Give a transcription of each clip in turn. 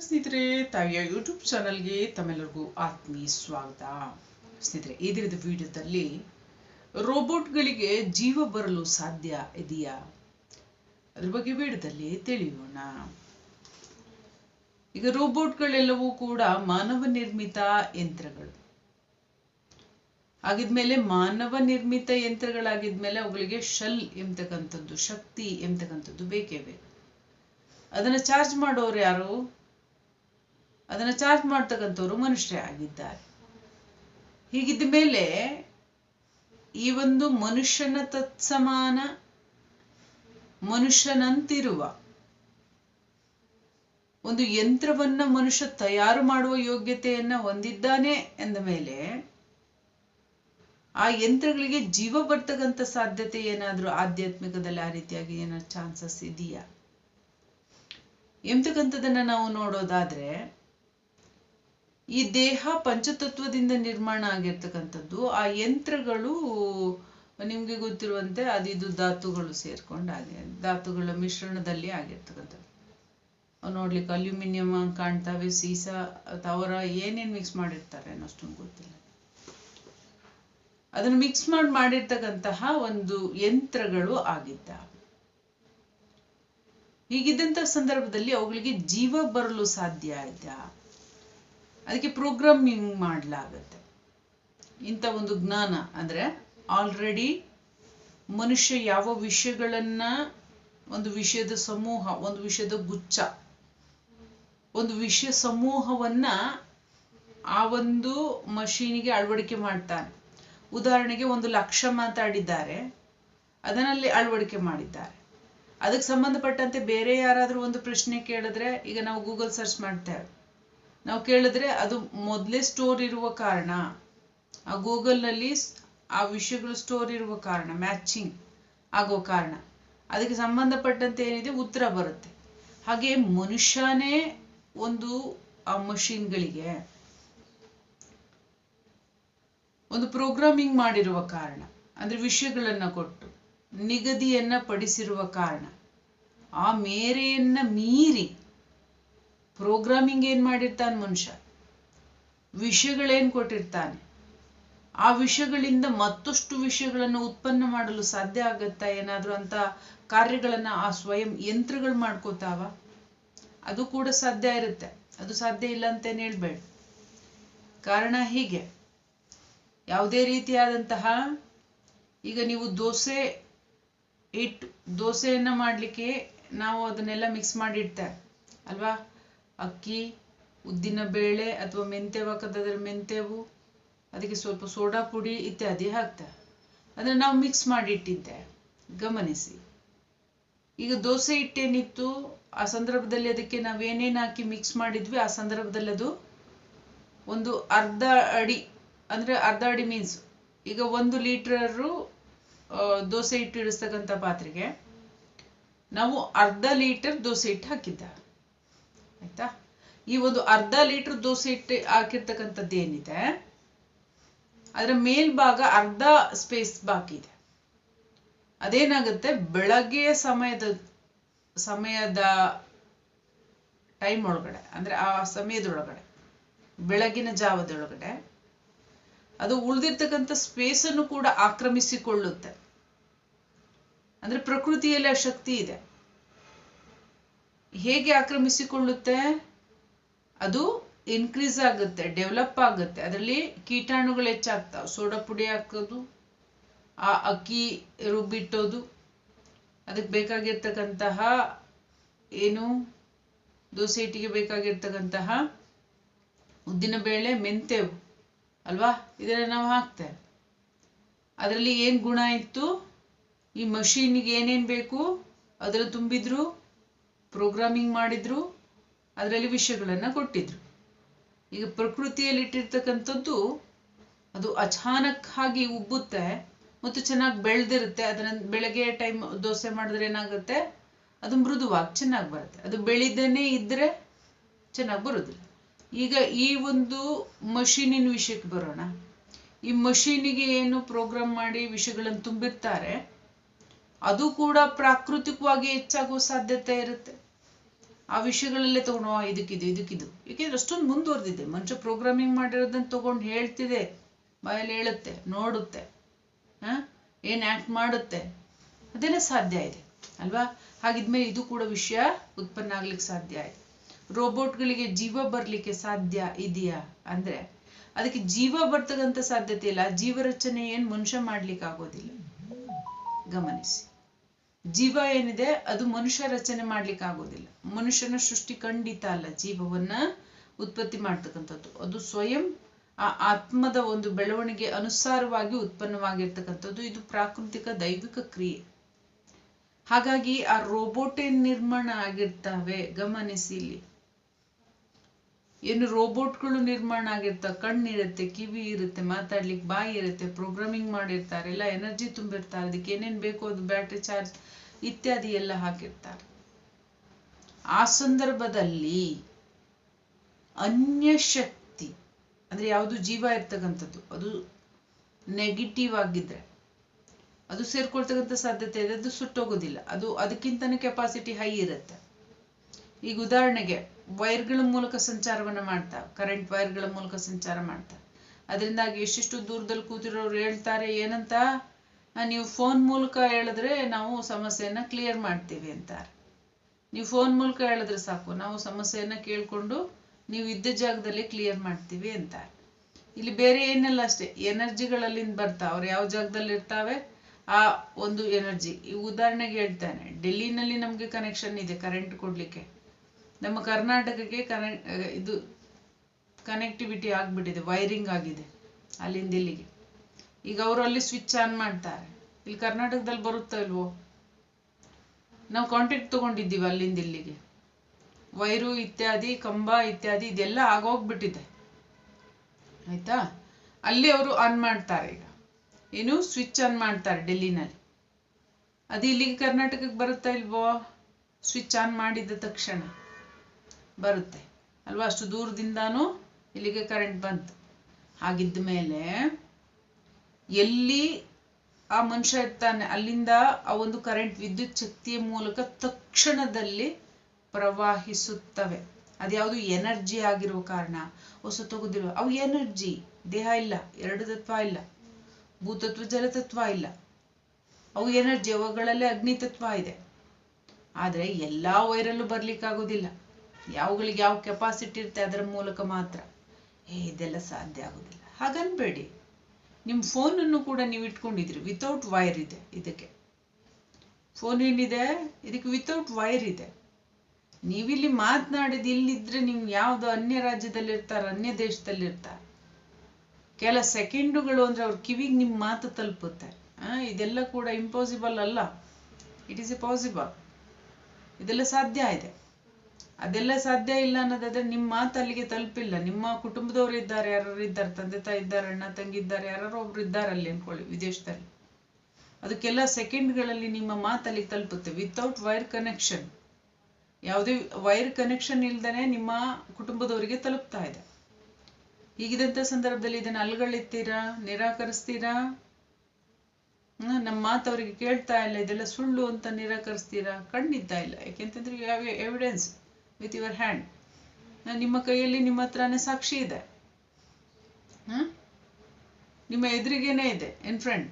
ಸ್ನೇಹಿತರೆ, ತಾಯಿಯ ಯೂಟ್ಯೂಬ್ ಚಾನಲ್ಗೆ ತಮ್ಮೆಲ್ಲರಿಗೂ ಆತ್ಮೀಯ ಸ್ವಾಗತ. ಸ್ನೇಹಿತರೆ, ಈ ದಿನದ ವಿಡಿಯೋದಲ್ಲಿ ರೋಬೋಟ್ಗಳಿಗೆ ಜೀವ ಬರಲು ಸಾಧ್ಯ ಇದೆಯಾ? ಅದ್ರ ಬಗ್ಗೆ ವಿಡಿಯೋದಲ್ಲಿ ತಿಳಿಯೋಣ. ಈಗ ರೋಬೋಟ್ಗಳೆಲ್ಲವೂ ಕೂಡ ಮಾನವ ನಿರ್ಮಿತ ಯಂತ್ರಗಳು. ಆಗಿದ್ಮೇಲೆ ಮಾನವ ನಿರ್ಮಿತ ಯಂತ್ರಗಳಾಗಿದ್ಮೇಲೆ ಅವುಗಳಿಗೆ ಶಲ್ ಎಂಬತಕ್ಕಂಥದ್ದು, ಶಕ್ತಿ ಎಂಬತಕ್ಕಂಥದ್ದು ಬೇಕೇ ಬೇಕು. ಅದನ್ನ ಚಾರ್ಜ್ ಮಾಡೋರು ಯಾರು? ಅದನ್ನ ಚಾರ್ಜ್ ಮಾಡ್ತಕ್ಕಂಥವ್ರು ಮನುಷ್ಯರೇ ಆಗಿದ್ದಾರೆ. ಹೀಗಿದ್ದ ಮೇಲೆ ಈ ಒಂದು ಮನುಷ್ಯನ ತತ್ಸಮಾನ ಮನುಷ್ಯನಂತಿರುವ ಒಂದು ಯಂತ್ರವನ್ನ ಮನುಷ್ಯ ತಯಾರು ಮಾಡುವ ಯೋಗ್ಯತೆಯನ್ನ ಹೊಂದಿದ್ದಾನೆ ಎಂದ ಮೇಲೆ ಆ ಯಂತ್ರಗಳಿಗೆ ಜೀವ ಬರ್ತಕ್ಕಂಥ ಸಾಧ್ಯತೆ ಏನಾದ್ರೂ ಆಧ್ಯಾತ್ಮಿಕದಲ್ಲಿ ಆ ರೀತಿಯಾಗಿ ಏನಾದ್ರು ಚಾನ್ಸಸ್ ಇದೆಯಾ? ಎಂಬತಕ್ಕಂಥದ್ದನ್ನ ನಾವು ನೋಡೋದಾದ್ರೆ ಈ ದೇಹ ಪಂಚತತ್ವದಿಂದ ನಿರ್ಮಾಣ ಆಗಿರ್ತಕ್ಕಂಥದ್ದು, ಆ ಯಂತ್ರಗಳು ನಿಮ್ಗೆ ಗೊತ್ತಿರುವಂತೆ ಅದಿದು ಧಾತುಗಳು ಸೇರ್ಕೊಂಡು ಆಗಿ ಧಾತುಗಳ ಮಿಶ್ರಣದಲ್ಲಿ ಆಗಿರ್ತಕ್ಕಂಥದ್ದು. ನೋಡ್ಲಿಕ್ಕೆ ಅಲ್ಯೂಮಿನಿಯಂ ಕಾಣ್ತಾವೆ, ಸೀಸ, ತವರ ಏನೇನು ಮಿಕ್ಸ್ ಮಾಡಿರ್ತಾರೆ ಅನ್ನೋಷ್ಟೊಂದು ಗೊತ್ತಿಲ್ಲ. ಅದನ್ನು ಮಿಕ್ಸ್ ಮಾಡಿ, ಮಾಡಿರ್ತಕ್ಕಂತಹ ಒಂದು ಯಂತ್ರಗಳು ಆಗಿದ್ದ. ಹೀಗಿದ್ದಂಥ ಸಂದರ್ಭದಲ್ಲಿ ಅವುಗಳಿಗೆ ಜೀವ ಬರಲು ಸಾಧ್ಯ ಆಯ್ತಾ? ಅದಕ್ಕೆ ಪ್ರೋಗ್ರಾಮಿಂಗ್ ಮಾಡಲಾಗತ್ತೆ. ಇಂಥ ಒಂದು ಜ್ಞಾನ ಅಂದರೆ ಆಲ್ರೆಡಿ ಮನುಷ್ಯ ಯಾವ ವಿಷಯಗಳನ್ನ ಒಂದು ವಿಷಯದ ಸಮೂಹ, ಒಂದು ವಿಷಯದ ಗುಚ್ಛ, ಒಂದು ವಿಷಯ ಸಮೂಹವನ್ನ ಆ ಒಂದು ಮಷೀನಿಗೆ ಅಳವಡಿಕೆ ಮಾಡ್ತಾನೆ. ಉದಾಹರಣೆಗೆ ಒಂದು ಲಕ್ಷ ಮಾತಾಡಿದ್ದಾರೆ ಅದನ್ನಲ್ಲಿ ಅಳವಡಿಕೆ ಮಾಡಿದ್ದಾರೆ. ಅದಕ್ಕೆ ಸಂಬಂಧಪಟ್ಟಂತೆ ಬೇರೆ ಯಾರಾದರೂ ಒಂದು ಪ್ರಶ್ನೆ ಕೇಳಿದ್ರೆ ಈಗ ನಾವು ಗೂಗಲ್ ಸರ್ಚ್ ಮಾಡ್ತೇವೆ. ನಾವು ಕೇಳಿದ್ರೆ ಅದು ಮೊದಲೇ ಸ್ಟೋರ್ ಇರುವ ಕಾರಣ. ಆ ಗೂಗಲ್ನಲ್ಲಿ ಆ ವಿಷಯಗಳು ಸ್ಟೋರ್ ಇರುವ ಕಾರಣ ಮ್ಯಾಚಿಂಗ್ ಆಗೋ ಕಾರಣ. ಅದಕ್ಕೆ ಸಂಬಂಧಪಟ್ಟಂತೆ ಏನಿದೆ? ಉತ್ತರ ಬರುತ್ತೆ. ಹಾಗೆ ಮನುಷ್ಯನೇ ಒಂದು, ಆ ಮಷೀನ್ಗಳಿಗೆ ಒಂದು ಪ್ರೋಗ್ರಾಮಿಂಗ್ ಮಾಡಿರುವ ಕಾರಣ, ಅಂದ್ರೆ ವಿಷಯಗಳನ್ನ ಕೊಟ್ಟು, ನಿಗದಿಯನ್ನ ಪಡಿಸಿರುವ ಕಾರಣ, ಆ ಮೇರೆಯನ್ನ ಮೀರಿ ಪ್ರೋಗ್ರಾಮಿಂಗ್ ಏನ್ ಮಾಡಿರ್ತಾನೆ ಮನುಷ್ಯ? ವಿಷಯಗಳೇನು ಕೊಟ್ಟಿರ್ತಾನೆ? ಆ ವಿಷಯಗಳಿಂದ ಮತ್ತಷ್ಟು ವಿಷಯಗಳನ್ನು ಉತ್ಪನ್ನ ಮಾಡಲು ಸಾಧ್ಯ ಆಗತ್ತಾ? ಏನಾದರೂ ಅಂತ ಕಾರ್ಯಗಳನ್ನ ಆ ಸ್ವಯಂ ಯಂತ್ರಗಳು ಮಾಡ್ಕೋತಾವ? ಅದು ಕೂಡ ಸಾಧ್ಯ ಇರುತ್ತೆ. ಅದು ಸಾಧ್ಯ ಇಲ್ಲ ಅಂತೇನು ಹೇಳ್ಬೇಡ. ಕಾರಣ ಹೀಗೆ. ಯಾವುದೇ ರೀತಿಯಾದಂತಹ ಈಗ ನೀವು ದೋಸೆ ಹಿಟ್ಟು ದೋಸೆಯನ್ನ ಮಾಡ್ಲಿಕ್ಕೆ ನಾವು ಅದನ್ನೆಲ್ಲ ಮಿಕ್ಸ್ ಮಾಡಿಡ್ತೇವೆ, ಅಲ್ವಾ? ಅಕ್ಕಿ, ಉದ್ದಿನ ಬೇಳೆ ಅಥವಾ ಮೆಂತ್ಯವಾಕದಾದ್ರೆ ಮೆಂತ್ಯವು, ಅದಕ್ಕೆ ಸ್ವಲ್ಪ ಸೋಡಾ ಪುಡಿ ಇತ್ಯಾದಿ ಹಾಕ್ತಾ. ಅಂದರೆ ನಾವು ಮಿಕ್ಸ್ ಮಾಡಿ ಇಟ್ಟಿದ್ದೆ ಗಮನಿಸಿ. ಈಗ ದೋಸೆ ಹಿಟ್ಟೇನಿತ್ತು, ಆ ಸಂದರ್ಭದಲ್ಲಿ ಅದಕ್ಕೆ ನಾವು ನಾವೇನೇನು ಹಾಕಿ ಮಿಕ್ಸ್ ಮಾಡಿದ್ವಿ, ಆ ಸಂದರ್ಭದಲ್ಲಿ ಅದು ಒಂದು ಅರ್ಧ ಅಡಿ, ಅಂದ್ರೆ ಅರ್ಧ ಅಡಿ ಮೀನ್ಸ್ ಈಗ ಒಂದು ಲೀಟ್ರರು ದೋಸೆ ಹಿಟ್ಟು ಇಡಿಸ್ತಕ್ಕಂಥ ಪಾತ್ರೆಗೆ ನಾವು ಅರ್ಧ ಲೀಟರ್ ದೋಸೆ ಹಿಟ್ಟು ಹಾಕಿದ್ದೇವೆ ಆಯ್ತಾ? ಈ ಒಂದು ಅರ್ಧ ಲೀಟರ್ ದೋಸೆ ಇಟ್ಟು ಹಾಕಿರ್ತಕ್ಕಂಥದ್ದು ಏನಿದೆ? ಅದರ ಮೇಲ್ಭಾಗ ಅರ್ಧ ಸ್ಪೇಸ್ ಬಾಕಿ ಇದೆ. ಅದೇನಾಗುತ್ತೆ? ಬೆಳಗ್ಗೆಯ ಸಮಯದ ಸಮಯದ ಟೈಮ್ ಒಳಗಡೆ, ಅಂದ್ರೆ ಆ ಸಮಯದೊಳಗಡೆ, ಬೆಳಗಿನ ಜಾವದೊಳಗಡೆ, ಅದು ಉಳಿದಿರ್ತಕ್ಕಂಥ ಸ್ಪೇಸನ್ನು ಕೂಡ ಆಕ್ರಮಿಸಿಕೊಳ್ಳುತ್ತೆ. ಅಂದ್ರೆ ಪ್ರಕೃತಿಯಲ್ಲಿ ಆ ಶಕ್ತಿ ಇದೆ. ಹೇಗೆ ಆಕ್ರಮಿಸಿಕೊಳ್ಳುತ್ತೆ? ಅದು ಇನ್ಕ್ರೀಸ್ ಆಗುತ್ತೆ ಡೆವಲಪ್ ಆಗುತ್ತೆ. ಅದರಲ್ಲಿ ಕೀಟಾಣುಗಳು ಹೆಚ್ಚಾಗ್ತಾವ. ಸೋಡಾ ಪುಡಿ ಹಾಕೋದು, ಆ ಅಕ್ಕಿ ರುಬ್ಬಿಟ್ಟೋದು. ಅದಕ್ಕೆ ಬೇಕಾಗಿರ್ತಕ್ಕಂತಹ ಏನು? ದೋಸೆ ಇಟ್ಟಿಗೆ ಬೇಕಾಗಿರ್ತಕ್ಕಂತಹ ಉದ್ದಿನ ಬೇಳೆ ಮೆಂತೆವು ಅಲ್ವಾ? ಇದನ್ನ ನಾವು ಹಾಕ್ತೇವೆ ಅದರಲ್ಲಿ ಏನು ಗುಣ ಇತ್ತು? ಈ ಮಷೀನಿಗೆ ಏನೇನ್ ಬೇಕು? ಅದರ ತುಂಬಿದ್ರು ಪ್ರೋಗ್ರಾಮಿಂಗ್ ಮಾಡಿದ್ರು, ಅದರಲ್ಲಿ ವಿಷಯಗಳನ್ನು ಕೊಟ್ಟಿದ್ರು. ಈಗ ಪ್ರಕೃತಿಯಲ್ಲಿ ಇಟ್ಟಿರ್ತಕ್ಕಂಥದ್ದು, ಅದು ಅಚಾನಕ್ ಆಗಿ ಉಬ್ಬುತ್ತೆ ಮತ್ತು ಚೆನ್ನಾಗಿ ಬೆಳೆದಿರುತ್ತೆ. ಅದನ್ನ ಬೆಳಗ್ಗೆ ಟೈಮ್ ದೋಸೆ ಮಾಡಿದ್ರೆ ಏನಾಗುತ್ತೆ? ಅದು ಮೃದುವಾಗಿ ಚೆನ್ನಾಗಿ ಬರುತ್ತೆ. ಅದು ಬೆಳಿದೇನೆ ಇದ್ರೆ ಚೆನ್ನಾಗಿ ಬರೋದಿಲ್ಲ. ಈಗ ಈ ಒಂದು ಮಷೀನಿನ ವಿಷಯಕ್ಕೆ ಬರೋಣ. ಈ ಮಷೀನಿಗೆ ಏನು ಪ್ರೋಗ್ರಾಮ್ ಮಾಡಿ ವಿಷಯಗಳನ್ನು ತುಂಬಿರ್ತಾರೆ, ಅದು ಕೂಡ ಪ್ರಾಕೃತಿಕವಾಗಿ ಹೆಚ್ಚಾಗುವ ಸಾಧ್ಯತೆ ಇರುತ್ತೆ. ಆ ವಿಷಯಗಳಲ್ಲೇ ತಗೊಂಡು ಇದಕ್ಕಿದು ಇದಕ್ಕಿದು. ಯಾಕೆಂದ್ರೆ ಅಷ್ಟೊಂದು ಮುಂದುವರೆದಿದೆ. ಮನುಷ್ಯ ಪ್ರೋಗ್ರಾಮಿಂಗ್ ಮಾಡಿರೋದನ್ನ ತಗೊಂಡು ಹೇಳ್ತಿದೆ. ಬಾಯಲ್ಲಿ ಹೇಳುತ್ತೆ, ನೋಡುತ್ತೆ, ಹ? ಏನ್ ಆಕ್ಟ್ ಮಾಡುತ್ತೆ. ಅದೆಲ್ಲ ಸಾಧ್ಯ ಇದೆ, ಅಲ್ವಾ? ಹಾಗಿದ್ಮೇಲೆ ಇದು ಕೂಡ ವಿಷಯ ಉತ್ಪನ್ನ ಆಗ್ಲಿಕ್ಕೆ ಸಾಧ್ಯ ಇದೆ. ರೋಬೋಟ್ಗಳಿಗೆ ಜೀವ ಬರ್ಲಿಕ್ಕೆ ಸಾಧ್ಯ ಇದೆಯಾ? ಅಂದ್ರೆ ಅದಕ್ಕೆ ಜೀವ ಬರ್ತಕ್ಕಂಥ ಸಾಧ್ಯತೆ ಇಲ್ಲ. ಜೀವ ಜೀವರಚನೆ ಏನ್ ಮನುಷ್ಯ ಮಾಡ್ಲಿಕ್ಕೆ ಆಗೋದಿಲ್ಲ. ಗಮನಿಸಿ. ಜೀವ ಏನಿದೆ ಅದು ಮನುಷ್ಯ ರಚನೆ ಮಾಡ್ಲಿಕ್ಕೆ ಆಗೋದಿಲ್ಲ. ಮನುಷ್ಯನ ಸೃಷ್ಟಿ ಖಂಡಿತ ಅಲ್ಲ. ಜೀವವನ್ನ ಉತ್ಪತ್ತಿ ಮಾಡ್ತಕ್ಕಂಥದ್ದು. ಅದು ಸ್ವಯಂ, ಆ ಆತ್ಮದ ಒಂದು ಬೆಳವಣಿಗೆ ಅನುಸಾರವಾಗಿ ಉತ್ಪನ್ನವಾಗಿರ್ತಕ್ಕಂಥದ್ದು. ಇದು ಪ್ರಾಕೃತಿಕ ದೈವಿಕ ಕ್ರಿಯೆ. ಹಾಗಾಗಿ ಆ ರೋಬೋಟ್ ಏನ್ ನಿರ್ಮಾಣ ಆಗಿರ್ತಾವೆ. ಗಮನಿಸಿ ಇಲ್ಲಿ. ಏನು ರೋಬೋಟ್ಗಳು ನಿರ್ಮಾಣ ಆಗಿರ್ತಾವೆ ಕಣ್ಣಿರುತ್ತೆ ಕಿವಿ ಇರುತ್ತೆ, ಮಾತಾಡ್ಲಿಕ್ಕೆ ಬಾಯಿ ಇರುತ್ತೆ, ಪ್ರೋಗ್ರಾಮಿಂಗ್ ಮಾಡಿರ್ತಾರೆ, ಎಲ್ಲ ಎನರ್ಜಿ ತುಂಬಿರ್ತಾರೆ, ಅದಕ್ಕೆ ಏನೇನ್ ಬೇಕು ಅದು ಬ್ಯಾಟ್ರಿ ಚಾರ್ಜ್ ಇತ್ಯಾದಿ ಎಲ್ಲ ಹಾಕಿರ್ತಾರೆ. ಆ ಸಂದರ್ಭದಲ್ಲಿ ಅನ್ಯ ಶಕ್ತಿ ಅಂದ್ರೆ ಯಾವುದು ಜೀವ ಇರ್ತಕ್ಕಂಥದ್ದು, ಅದು ನೆಗೆಟಿವ್ ಆಗಿದ್ರೆ ಅದು ಸೇರ್ಕೊಳ್ತಕ್ಕಂಥ ಸಾಧ್ಯತೆ ಇದೆ, ಅದು ಸುಟ್ಟೋಗೋದಿಲ್ಲ, ಅದು ಅದಕ್ಕಿಂತನೂ ಕೆಪಾಸಿಟಿ ಹೈ ಇರುತ್ತೆ. ಈಗ ಉದಾಹರಣೆಗೆ ವೈರ್ಗಳ ಮೂಲಕ ಸಂಚಾರವನ್ನು ಮಾಡ್ತಾ ಕರೆಂಟ್ ವೈರ್ಗಳ ಮೂಲಕ ಸಂಚಾರ ಮಾಡ್ತಾ. ಅದರಿಂದಾಗಿ ಎಷ್ಟೆಷ್ಟು ದೂರದಲ್ಲಿ ಕೂತಿರೋರು ಹೇಳ್ತಾರೆ, ಏನಂತ? ನೀವು ಫೋನ್ ಮೂಲಕ ಹೇಳಿದ್ರೆ ನಾವು ಸಮಸ್ಯೆಯನ್ನು ಕ್ಲಿಯರ್ ಮಾಡ್ತೀವಿ ಅಂತಾರೆ. ನೀವು ಫೋನ್ ಮೂಲಕ ಹೇಳಿದ್ರೆ ಸಾಕು, ನಾವು ಸಮಸ್ಯೆಯನ್ನು ಕೇಳಿಕೊಂಡು ನೀವು ಇದ್ದ ಜಾಗದಲ್ಲಿ ಕ್ಲಿಯರ್ ಮಾಡ್ತೀವಿ ಅಂತಾರೆ. ಇಲ್ಲಿ ಬೇರೆ ಏನೆಲ್ಲ ಅಷ್ಟೇ ಎನರ್ಜಿಗಳಲ್ಲಿಂದ ಬರ್ತಾ, ಅವ್ರು ಯಾವ ಜಾಗದಲ್ಲಿ ಇರ್ತಾವೆ? ಆ ಒಂದು ಎನರ್ಜಿ ಈ ಉದಾಹರಣೆಗೆ ಹೇಳ್ತಾನೆ, ಡೆಲ್ಲಿನಲ್ಲಿ ನಮಗೆ ಕನೆಕ್ಷನ್ ಇದೆ ಕರೆಂಟ್ ಕೊಡ್ಲಿಕ್ಕೆ. ನಮ್ಮ ಕರ್ನಾಟಕಕ್ಕೆ ಕನೆ ಇದು ಕನೆಕ್ಟಿವಿಟಿ ಆಗಿಬಿಟ್ಟಿದೆ ವೈರಿಂಗ್ ಆಗಿದೆ ಅಲ್ಲಿಂದ ಇಲ್ಲಿಗೆ. ಈಗ ಅವರು ಅಲ್ಲಿ ಸ್ವಿಚ್ ಆನ್ ಮಾಡ್ತಾರೆ. ಇಲ್ಲಿ ಕರ್ನಾಟಕದಲ್ಲಿ ಬರುತ್ತಾ ಇಲ್ವೋ? ನಾವು ಕಾಂಟ್ಯಾಕ್ಟ್ ತಗೊಂಡಿದ್ದೀವಿ ಅಲ್ಲಿಂದ ಇಲ್ಲಿಗೆ. ವೈರು ಇತ್ಯಾದಿ, ಕಂಬ ಇತ್ಯಾದಿ ಇದೆಲ್ಲ ಆಗೋಗ್ಬಿಟ್ಟಿದೆ. ಆಯ್ತಾ? ಅಲ್ಲಿ ಅವರು ಆನ್ ಮಾಡ್ತಾರೆ ಈಗ. ಏನು? ಸ್ವಿಚ್ ಆನ್ ಮಾಡ್ತಾರೆ ಡೆಲ್ಲಿನಲ್ಲಿ. ಅದು ಇಲ್ಲಿಗೆ ಕರ್ನಾಟಕಕ್ಕೆ ಬರುತ್ತಾ ಇಲ್ವೋ? ಸ್ವಿಚ್ ಆನ್ ಮಾಡಿದ ತಕ್ಷಣ. ಬರುತ್ತೆ. ಅಲ್ವಾ? ಅಷ್ಟು ದೂರದಿಂದಾನು ಇಲ್ಲಿಗೆ ಕರೆಂಟ್ ಬಂತು. ಹಾಗಿದ್ದ ಮೇಲೆ ಎಲ್ಲಿ ಆ ಮನುಷ್ಯ ಇರ್ತಾನೆ, ಅಲ್ಲಿಂದ ಆ ಒಂದು ಕರೆಂಟ್ ವಿದ್ಯುತ್ ಶಕ್ತಿಯ ಮೂಲಕ ತಕ್ಷಣದಲ್ಲಿ ಪ್ರವಾಹಿಸುತ್ತವೆ. ಅದ್ಯಾವುದು ಎನರ್ಜಿ ಆಗಿರುವ ಕಾರಣ. ಹೊಸ ತಗೋದಿರುವ ಅವು ಎನರ್ಜಿ. ದೇಹ ಇಲ್ಲ. ಎರಡು ತತ್ವ ಇಲ್ಲ. ಭೂತತ್ವ, ಜಲತತ್ವ ಇಲ್ಲ. ಅವು ಎನರ್ಜಿ. ಅವುಗಳಲ್ಲೇ ಅಗ್ನಿ ತತ್ವ ಇದೆ. ಆದರೆ ಎಲ್ಲಾ ವೈರಲ್ಲೂ ಬರ್ಲಿಕ್ಕಾಗೋದಿಲ್ಲ. ಯಾವುಗಳಿಗೆ ಯಾವ ಕೆಪಾಸಿಟಿ ಇರುತ್ತೆ ಅದರ ಮೂಲಕ ಮಾತ್ರ. ಏ, ಇದೆಲ್ಲ ಸಾಧ್ಯ ಆಗೋದಿಲ್ಲ. ಹಾಗನ್ಬೇಡಿ. ನಿಮ್ಮ ಫೋನನ್ನು ಕೂಡ ನೀವು ಇಟ್ಕೊಂಡಿದ್ರಿ. ವಿತೌಟ್ ವೈರ್ ಇದೆ ಇದಕ್ಕೆ. ಫೋನ್ ಏನಿದೆ? ಇದಕ್ಕೆ ವಿತೌಟ್ ವೈರ್ ಇದೆ. ನೀವಿಲ್ಲಿ ಮಾತನಾಡಿದ ಇಲ್ಲಿದ್ರೆ ನಿಮ್ಗೆ ಯಾವುದು ಅನ್ಯ ರಾಜ್ಯದಲ್ಲಿ ಇರ್ತಾರ ಅನ್ಯ ದೇಶದಲ್ಲಿ ಇರ್ತಾರ ಕೆಲ ಸೆಕೆಂಡುಗಳು ಅಂದ್ರೆ ಅವ್ರ ಕಿವಿಗೆ ನಿಮ್ಮ ಮಾತು ತಲುಪುತ್ತೆ. ಇದೆಲ್ಲ ಕೂಡ ಇಂಪಾಸಿಬಲ್ ಅಲ್ಲ. ಇಟ್ ಈಸ್ ಎ ಪಾಸಿಬಲ್ ಇದೆಲ್ಲ ಸಾಧ್ಯ ಇದೆ. ಅದೆಲ್ಲ ಸಾಧ್ಯ ಇಲ್ಲ ಅನ್ನೋದಾದ್ರೆ ನಿಮ್ಮ ಮಾತು ಅಲ್ಲಿಗೆ ತಲುಪಿಲ್ಲ. ನಿಮ್ಮ ಕುಟುಂಬದವರು ಇದ್ದಾರೆ ಯಾರು ಇದ್ದಾರೆ, ತಂದೆ ತಾಯಿ ಇದ್ದಾರೆ, ಅಣ್ಣ ತಂಗಿ ಇದ್ದಾರೆ ಯಾರು ಒಬ್ರು ಇದ್ದಾರೆ ಅಲ್ಲಿ ಅನ್ಕೊಳ್ಳಿ ವಿದೇಶದಲ್ಲಿ. ಅದಕ್ಕೆಲ್ಲ ಸೆಕೆಂಡ್ಗಳಲ್ಲಿ ನಿಮ್ಮ ಮಾತು ಅಲ್ಲಿಗೆ ತಲುಪುತ್ತೆ. ವಿತೌಟ್ ವೈರ್ ಕನೆಕ್ಷನ್ ಯಾವುದೇ ವೈರ್ ಕನೆಕ್ಷನ್ ಇಲ್ದೇ ನಿಮ್ಮ ಕುಟುಂಬದವರಿಗೆ ತಲುಪ್ತಾ ಇದೆ. ಈಗಿದಂಥ ಸಂದರ್ಭದಲ್ಲಿ ಇದನ್ನ ಅಲ್ಗಳಿತ್ತೀರಾ ನಿರಾಕರಿಸ್ತೀರಾ? ನಮ್ಮ ಮಾತವರಿಗೆ ಕೇಳ್ತಾ ಇಲ್ಲ. ಇದೆಲ್ಲ ಸುಳ್ಳು ಅಂತ ನಿರಾಕರಿಸ್ತೀರಾ? ಖಂಡಿತ ಇಲ್ಲ. ಯಾಕೆಂತಂದ್ರೆ ಯಾವ ಎವಿಡೆನ್ಸ್ ವಿತ್ ಯುವರ್ ಹ್ಯಾಂಡ್ ನಿಮ್ಮ ಕೈಯಲ್ಲಿ ನಿಮ್ಮ ಹತ್ರನೇ ಸಾಕ್ಷಿ ಇದೆ. ನಿಮ್ಮ ಎದುರಿಗೇನೆ ಇದೆ ಇನ್ ಫ್ರೆಂಡ್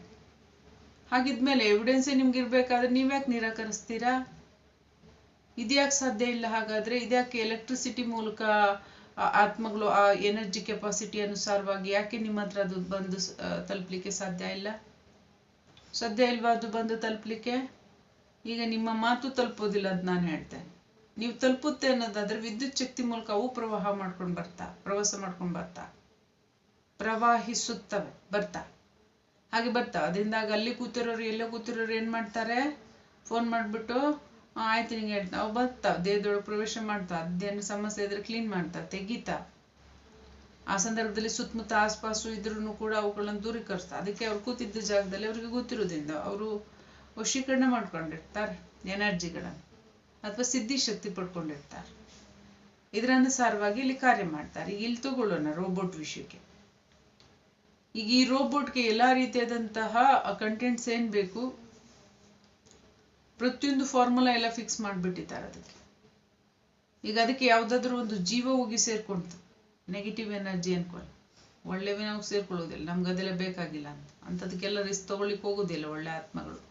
ಹಾಗಿದ್ಮೇಲೆ ಎವಿಡೆನ್ಸೇ ನಿಮ್ಗೆ ಇರ್ಬೇಕಾದ್ರೆ ನೀವ್ಯಾಕೆ ನಿರಾಕರಿಸ್ತೀರಾ? ಇದ್ಯಾಕೆ ಸಾಧ್ಯ ಇಲ್ಲ ಹಾಗಾದ್ರೆ? ಇದ್ಯಾಕೆ ಎಲೆಕ್ಟ್ರಿಸಿಟಿ ಮೂಲಕ ಆತ್ಮಗಳು, ಆ ಎನರ್ಜಿ ಕೆಪಾಸಿಟಿ ಅನುಸಾರವಾಗಿ ಯಾಕೆ ನಿಮ್ಮ ಹತ್ರ ಅದು ಬಂದು ತಲುಪ್ಲಿಕ್ಕೆ ಸಾಧ್ಯ ಇಲ್ಲ? ಸಾಧ್ಯ ಇಲ್ವಾ ಅದು ಬಂದು ತಲುಪ್ಲಿಕ್ಕೆ? ಈಗ ನಿಮ್ಮ ಮಾತು ತಲುಪೋದಿಲ್ಲ ಅಂತ ನಾನು ಹೇಳ್ತೇನೆ. ನೀವು ತಲುಪುತ್ತೆ ಅನ್ನೋದಾದ್ರೆ ವಿದ್ಯುತ್ ಶಕ್ತಿ ಮೂಲಕ ಅವು ಪ್ರವಾಹ ಮಾಡ್ಕೊಂಡು ಬರ್ತಾ ಪ್ರವಾಸ ಮಾಡ್ಕೊಂಡು ಬರ್ತಾ. ಪ್ರವಾಹಿಸುತ್ತವೆ ಬರ್ತಾ. ಹಾಗೆ ಬರ್ತಾ. ಅದರಿಂದ ಅಲ್ಲಿ ಕೂತಿರೋರು ಎಲ್ಲೋ ಕೂತಿರೋರು ಏನ್ ಮಾಡ್ತಾರೆ? ಫೋನ್ ಮಾಡ್ಬಿಟ್ಟು "ಆ, ಆಯ್ತು ನಿಂಗೆ ಹೇಳ್ತಾ ಅವು ಬರ್ತಾವ ದೇಹದೊಳಗೆ ಪ್ರವೇಶ ಮಾಡ್ತಾ. ಅದೇನು ಸಮಸ್ಯೆ ಇದ್ರೆ ಕ್ಲೀನ್ ಮಾಡ್ತಾ ತೆಗಿತಾ. ಆ ಸಂದರ್ಭದಲ್ಲಿ ಸುತ್ತಮುತ್ತ ಆಸ್ಪಾಸು ಇದ್ರೂ ಕೂಡ ಅವುಗಳನ್ನ ದೂರೀಕರಿಸ್ತಾ. ಅದಕ್ಕೆ ಅವ್ರು ಕೂತಿದ್ದ ಜಾಗದಲ್ಲಿ ಅವ್ರಿಗೆ ಗೊತ್ತಿರೋದ್ರಿಂದ ಅವರು ವಶೀಕರಣ ಮಾಡ್ಕೊಂಡಿರ್ತಾರೆ ಎನರ್ಜಿಗಳನ್ನು. ಅಥವಾ ಸಿದ್ಧಿ ಶಕ್ತಿ ಪಡ್ಕೊಂಡಿರ್ತಾರೆ. ಇದರನುಸಾರವಾಗಿ ಇಲ್ಲಿ ಕಾರ್ಯ ಮಾಡ್ತಾರೆ. ಈಗ ಇಲ್ಲಿ ತಗೊಳ್ಳೋಣ ರೋಬೋಟ್ ವಿಷಯಕ್ಕೆ. ಈಗ ಈ ರೋಬೋಟ್ಗೆ ಎಲ್ಲ ರೀತಿಯಾದಂತಹ ಕಂಟೆಂಟ್ಸ್ ಏನ್ ಬೇಕು? ಪ್ರತಿಯೊಂದು ಫಾರ್ಮುಲಾ ಎಲ್ಲ ಫಿಕ್ಸ್ ಮಾಡಿಬಿಟ್ಟಿದ್ದಾರೆ ಅದಕ್ಕೆ. ಈಗ ಅದಕ್ಕೆ ಯಾವುದಾದ್ರೂ ಒಂದು ಜೀವ ಹೋಗಿ ಸೇರ್ಕೊಂತು ನೆಗೆಟಿವ್ ಎನರ್ಜಿ ಅನ್ಕೊಳ್ಳಿ. ಒಳ್ಳೆವೇ ನಾವು ಸೇರ್ಕೊಳ್ಳೋದಿಲ್ಲ ನಮ್ಗೆ ಅದೆಲ್ಲ ಬೇಕಾಗಿಲ್ಲ ಅಂತ. ಅಂಥದಕ್ಕೆಲ್ಲ ರಿಸ್ಕ್ ತಗೊಳ್ಳಿಕ್ಕೆ ಹೋಗೋದಿಲ್ಲ ಒಳ್ಳೆ ಆತ್ಮಗಳು.